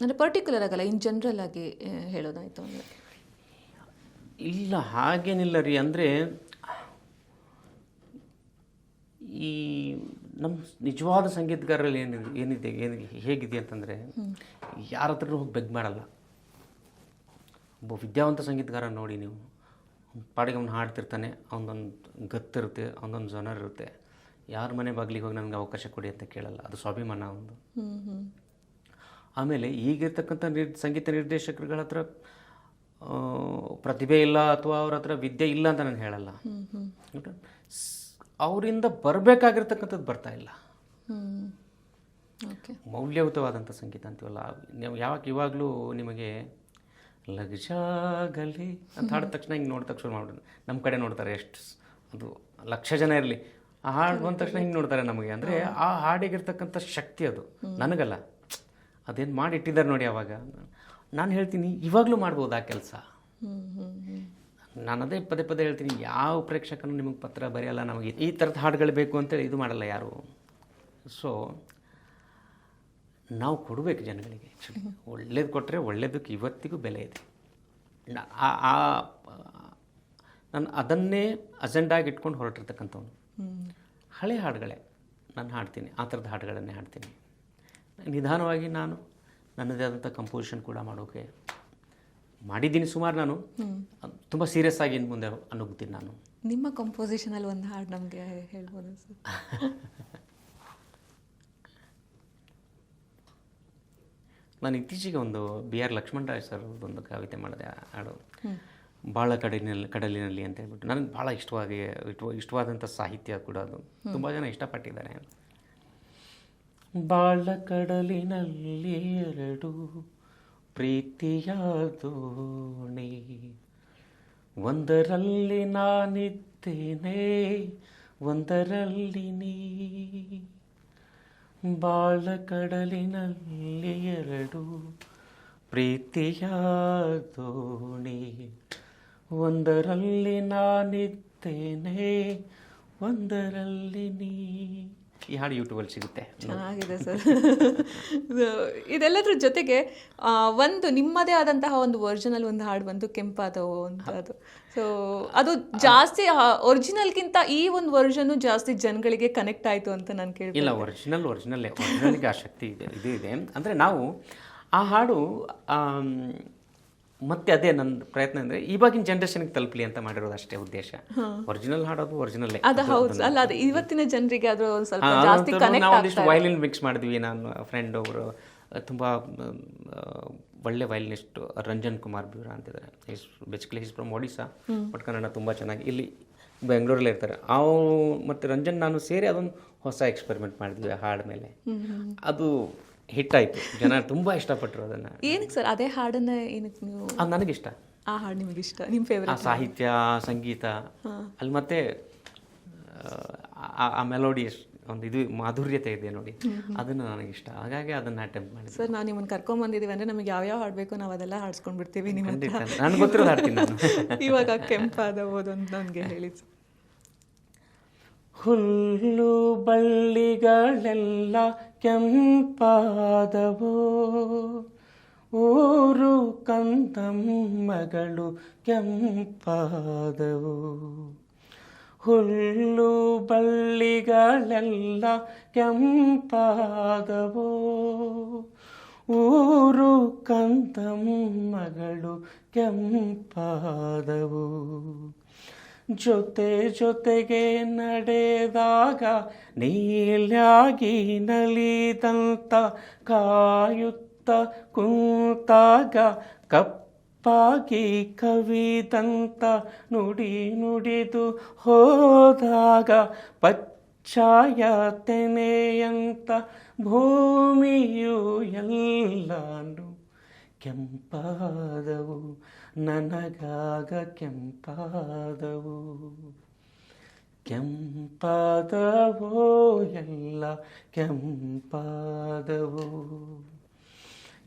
ಅಂದರೆ ಪರ್ಟಿಕ್ಯುಲರ್ ಆಗಲ್ಲ ಇನ್ ಜನರಲ್ ಆಗಿ ಹೇಳೋದಾಯ್ತು ಅಂದರೆ. ಇಲ್ಲ ಹಾಗೇನಿಲ್ಲ ರೀ. ಅಂದರೆ ಈ ನಮ್ಮ ನಿಜವಾದ ಸಂಗೀತಗಾರರಲ್ಲಿ ಏನಿದೆ ಏನಿದೆ ಏನು ಹೇಗಿದೆ ಅಂತಂದರೆ ಯಾರ ಹತ್ರ ಹೋಗಿ ಬೆಗ್ ಮಾಡಲ್ಲ. ಒಬ್ಬ ವಿದ್ಯಾವಂತ ಸಂಗೀತಗಾರ ನೋಡಿ ನೀವು ಪಾಡಿಗೆ ಅವ್ನು ಹಾಡ್ತಿರ್ತಾನೆ ಅವನೊಂದು ಗತ್ತಿರುತ್ತೆ ಅವನೊಂದು ಜನರ್ ಇರುತ್ತೆ. ಯಾರ ಮನೆ ಬಾಗಿಲಿಗೆ ಹೋಗಿ ನನಗೆ ಅವಕಾಶ ಕೊಡಿ ಅಂತ ಕೇಳಲ್ಲ. ಅದು ಸ್ವಾಭಿಮಾನ ಒಂದು ಆಮೇಲೆ ಈಗಿರ್ತಕ್ಕಂಥ ನಿರ್ ಸಂಗೀತ ನಿರ್ದೇಶಕರುಗಳ ಹತ್ರ ಪ್ರತಿಭೆ ಇಲ್ಲ ಅಥವಾ ಅವ್ರ ಹತ್ರ ವಿದ್ಯೆ ಇಲ್ಲ ಅಂತ ನಾನು ಹೇಳಲ್ಲ. ಅವರಿಂದ ಬರಬೇಕಾಗಿರ್ತಕ್ಕಂಥದ್ದು ಬರ್ತಾ ಇಲ್ಲ. ಓಕೆ ಮೌಲ್ಯಯುತವಾದಂಥ ಸಂಗೀತ ಅಂತೀವಲ್ಲ ನೀವು ಯಾವಾಗ ಇವಾಗಲೂ ನಿಮಗೆ ಲಗ್ಜಾಗಲಿ ಅಂತ ಹಾಡಿದ ತಕ್ಷಣ ಹಿಂಗೆ ನೋಡಿದ ತಕ್ಷಣ ಮಾಡ್ಬಿಟ್ಟು ನಮ್ಮ ಕಡೆ ನೋಡ್ತಾರೆ ಎಷ್ಟು ಅದು ಲಕ್ಷ ಜನ ಇರಲಿ. ಆ ಹಾಡು ಬಂದ ತಕ್ಷಣ ಹಿಂಗೆ ನೋಡ್ತಾರೆ ನಮಗೆ. ಅಂದರೆ ಆ ಹಾಡಿಗಿರ್ತಕ್ಕಂಥ ಶಕ್ತಿ ಅದು. ನನಗಲ್ಲ. ಅದೇನು ಮಾಡಿಟ್ಟಿದ್ದಾರೆ ನೋಡಿ ಅವಾಗ. ನಾನು ಹೇಳ್ತೀನಿ ಇವಾಗಲೂ ಮಾಡ್ಬೋದು ಆ ಕೆಲಸ. ನಾನು ಅದೇ ಪದೇ ಪದೇ ಹೇಳ್ತೀನಿ, ಯಾವ ಪ್ರೇಕ್ಷಕನೂ ನಿಮಗೆ ಪತ್ರ ಬರೆಯಲ್ಲ, ನಮಗೆ ಈ ಥರದ ಹಾಡುಗಳು ಬೇಕು ಅಂತೇಳಿ ಇದು ಮಾಡಲ್ಲ ಯಾರು. ಸೊ ನಾವು ಕೊಡಬೇಕು ಜನಗಳಿಗೆ ಆ್ಯಕ್ಚುಲಿ ಒಳ್ಳೇದು ಕೊಟ್ಟರೆ ಒಳ್ಳೇದಕ್ಕೆ ಇವತ್ತಿಗೂ ಬೆಲೆ ಇದೆ. ಆ ನಾನು ಅದನ್ನೇ ಅಜೆಂಡಾಗಿ ಇಟ್ಕೊಂಡು ಹೊರಟಿರ್ತಕ್ಕಂಥವ್ನು. ಹಳೆ ಹಾಡುಗಳೇ, ನಾನು ಹಾಡ್ತೀನಿ, ಆ ಥರದ ಹಾಡುಗಳನ್ನೇ ಹಾಡ್ತೀನಿ. ನಿಧಾನವಾಗಿ ನಾನು, ನನ್ನದೇ ಆದಂಥ ಕಂಪೋಸಿಷನ್ ಕೂಡ ಮಾಡೋಕೆ ಮಾಡಿದ್ದೀನಿ ಸುಮಾರು ನಾನು. ತುಂಬ ಸೀರಿಯಸ್ ಆಗಿ ಇನ್ನು ಮುಂದೆ ಅನ್ನುಗ್ತೀನಿ ನಾನು. ನಿಮ್ಮ ಕಂಪೋಸಿಷನ್ ಅಲ್ಲಿ ಒಂದು ಹಾಡು ನಮಗೆ ಹೇಳ್ಬೋದು ಸರ್? ನಾನು ಇತ್ತೀಚೆಗೆ ಒಂದು B R Lakshman Rai sir ಒಂದು ಕವಿತೆ ಮಾಡಿದೆ ಹಾಡು. ಭಾಳ ಕಡಲಿನಲ್ಲಿ ಕಡಲಿನಲ್ಲಿ ಅಂತ ಹೇಳ್ಬಿಟ್ಟು. ನನಗೆ ಭಾಳ ಇಷ್ಟವಾಗಿ ಇಷ್ಟ- ಇಷ್ಟವಾದಂಥ ಸಾಹಿತ್ಯ ಕೂಡ ಅದು. ತುಂಬ ಜನ ಇಷ್ಟಪಟ್ಟಿದ್ದಾರೆ. ಬಾಳ ಕಡಲಿನಲ್ಲಿ ಎರಡು ಪ್ರೀತಿಯ ದೋಣಿ ಒಂದರಲ್ಲಿ ನಾನಿದ್ದೇನೆ, ಒಂದರಲ್ಲಿ ನೀ. ಬಾಳ ಕಡಲಿನಲ್ಲಿ ಎರಡು ಪ್ರೀತಿಯ ದೋಣಿ ಒಂದರಲ್ಲಿ ನಾನಿದ್ದೇನೆ, ಒಂದರಲ್ಲಿ ನೀ. ಈ ಹಾಡು ಯೂಟ್ಯೂಬಲ್ಲಿ ಸಿಗುತ್ತೆ ಚೆನ್ನಾಗಿದೆ ಸರ್. ಇದೆಲ್ಲದ್ರ ಜೊತೆಗೆ ಆ, ಒಂದು ನಿಮ್ಮದೇ ಆದಂತಹ ಒಂದು ಒರಿಜಿನಲ್ ಒಂದು ಹಾಡು ಬಂದು ಕೆಂಪಾದವು ಅಂತ ಅದು ಸೊ ಅದು ಜಾಸ್ತಿ ಒರಿಜಿನಲ್ಗಿಂತ ಈ ಒಂದು ವರ್ಷನು ಜಾಸ್ತಿ ಜನಗಳಿಗೆ ಕನೆಕ್ಟ್ ಆಯಿತು ಅಂತ ನಾನು ಕೇಳಿ ಇಲ್ಲ ಒರಿಜಿನಲ್ ಒರಿಜಿನಲ್ಲೇ ಒರಿಜಿನಲ್ಗೆ ಆ ಶಕ್ತಿ ಇದೆ ಇದು ಇದೆ. ಅಂದರೆ ನಾವು ಆ ಹಾಡು ಆಮ್, ಮತ್ತೆ ಅದೇ ನನ್ನ ಪ್ರಯತ್ನ ಅಂದ್ರೆ ಇವಾಗಿನ ಜನ್ರೇಷನ್ಗೆ ತಲುಪಲಿ ಅಂತ ಮಾಡಿರೋದು ಅಷ್ಟೇ ಉದ್ದೇಶ. ಒರಿಜಿನಲ್ ಹಾಡೋದು ಒರಿಜಿನಲ್ಲೇ ಅದು ಹೌದು. ಅಲ್ಲ ಅದು ಇವತ್ತಿನ ಜನರಿಗೆ ಅದು ಸ್ವಲ್ಪ ಜಾಸ್ತಿ ಕನೆಕ್ಟ್ ನಾವು ಒಂದಿಷ್ಟು ವೈಲಿನ್ ಮಿಕ್ಸ್ ಮಾಡಿದ್ವಿ ನಾನು ಫ್ರೆಂಡ್ ಒಬ್ಬರು ತುಂಬಾ ಒಳ್ಳೆ ವೈಲಿನಿಸ್ಟ್ ರಂಜನ್ ಕುಮಾರ್ ಬ್ಯೂರಾ ಅಂತಿದ್ದಾರೆ. Is basically is from Odisha but Kannada ತುಂಬಾ ಚೆನ್ನಾಗಿ ಇಲ್ಲಿ ಬೆಂಗಳೂರಲ್ಲಿ ಇರ್ತಾರೆ. ಅವು ಮತ್ತೆ ರಂಜನ್ ನಾನು ಸೇರಿ ಅದೊಂದು ಹೊಸ ಎಕ್ಸ್ಪೆರಿಮೆಂಟ್ ಮಾಡಿದ್ವಿ ಹಾಡ್ ಮೇಲೆ. ಅದು ಹಿಟ್ ಆಯ್ತು ಜನ ತುಂಬಾ ಇಷ್ಟಪಟ್ಟರು ಅದನ್ನ. ಏನಕ್ಕೆ ಸರ್? ಅದೇ ಹಾಡನ್ನ ಏನಕ್ಕೆ ನೀವು ಅದು ನನಗಿಷ್ಟ. ಆ ಹಾಡು ನಿಮಗೆ ಇಷ್ಟ ನಿಮ್ಮ ಆ ಫೇವ್ರೆಟ್ ಸಾಹಿತ್ಯ ಸಂಗೀತ ಅಲ್ಲಿ ಮತ್ತೆ ಆ- ಆ ಮೆಲೋಡಿ ಒಂದು ಇದು ಮಾಧುರ್ಯತೆ ಇದೆ ನೋಡಿ. ಅದನ್ನು ನನಗಿಷ್ಟ. ಹಾಗಾಗಿ ಅದನ್ನ ಅಟೆಂಪ್ಟ್ ಮಾಡಿದೆ ಸರ್ ನಾವು ನಿಮ್ಮನ್ನು ಕರ್ಕೊಂಡ್ ಬಂದಿದ್ದೀವಿ ಅಂದ್ರೆ ನಮಗೆ ಯಾವ್ಯಾವ ಹಾಡ್ಬೇಕು ನಾವು ಅದೆಲ್ಲ ಹಾಡ್ಸ್ಕೊಂಡ್ ಬಿಡ್ತೀವಿ ನಿಮ್ಮ ಹತ್ರ. ಖಂಡಿತ. ನನಗೆ ಗೊತ್ತಿರೋದು ಹಾಡ್ತೀನಿ ನಾನು. ಇವಾಗ ಕೆಂಪಾದ ಅಂತ ನನಗೆ ಹೇಳಿ ಸರ್. ಹುಲ್ಲು ಬಳ್ಳಿಗಳೆಲ್ಲ ಕೆಂಪಾದವೋ? ಊರು ಕಂದಮ್ಮಗಳು ಕೆಂಪಾದವು? ಹುಲ್ಲು ಬಳ್ಳಿಗಳೆಲ್ಲ ಕೆಂಪಾದವೋ? ಊರು ಕಂದಮ್ಮಗಳು ಕೆಂಪಾದವು? ಜೊತೆ ಜೊತೆಗೆ ನಡೆದಾಗ ನೀಲಾಗಿ ನಲಿದಂತ ಕಾಯುತ್ತ ಕೂತಾಗ ಕಪ್ಪಾಗಿ ಕವಿದಂತ ನುಡಿ ನುಡಿದು ಹೋದಾಗ ಪಚ್ಚಾಯ ತೆನೆಯಂತ ಭೂಮಿಯು ಎಲ್ಲಾನು ಕೆಂಪಾದವು. ನನಗಾಗ ಕೆಂಪಾದವು. ಕೆಂಪಾದವೋ ಎಲ್ಲ ಕೆಂಪಾದವು.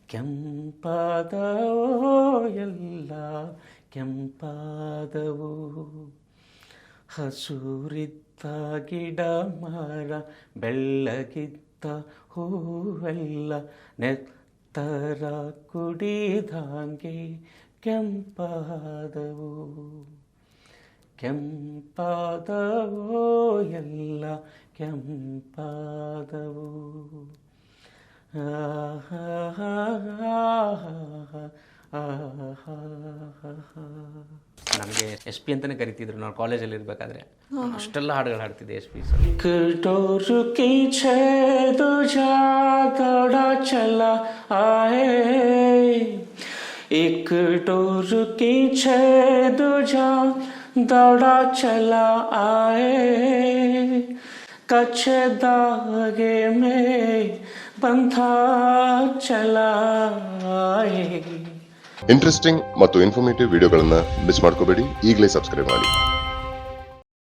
ಕೆಂಪಾದವೋ ಎಲ್ಲ ಕೆಂಪಾದವು. ಹಸೂರಿದ್ದ ಗಿಡ ಮರ, ಬೆಳ್ಳಗಿದ್ದ ಹೂವೆಲ್ಲ ನೆತ್ತರ ಕುಡಿದಂಗೆ ಕೆಂಪಾದವು ಕೆಂಪಾದವೋ ಎಲ್ಲ ಕೆಂಪಾದವು. ನಮಗೆ ಎಸ್ ಪಿ ಅಂತಲೇ ಕರಿತಿದ್ರು ನಾವು ಕಾಲೇಜಲ್ಲಿ ಇರಬೇಕಾದ್ರೆ. ಅಷ್ಟೆಲ್ಲ ಹಾಡುಗಳು ಹಾಡ್ತಿದ್ದೆ ಎಸ್ ಪಿ ಸರ್. ಚಲ ಆಯೆ. एक डोर पीछे दूजा दौड़ा चला आए कच्चे धागे में बंधा चला आए ಇಂಟ್ರೆಸ್ಟಿಂಗ್ ಮತ್ತು ಇನ್ಫಾರ್ಮೇಟಿವ್ ವಿಡಿಯೋಗಳನ್ನ ಮಿಸ್ ಮಾಡ್ಕೋಬೇಡಿ ಈಗಲೇ ಸಬ್ಸ್ಕ್ರೈಬ್ ಮಾಡಿ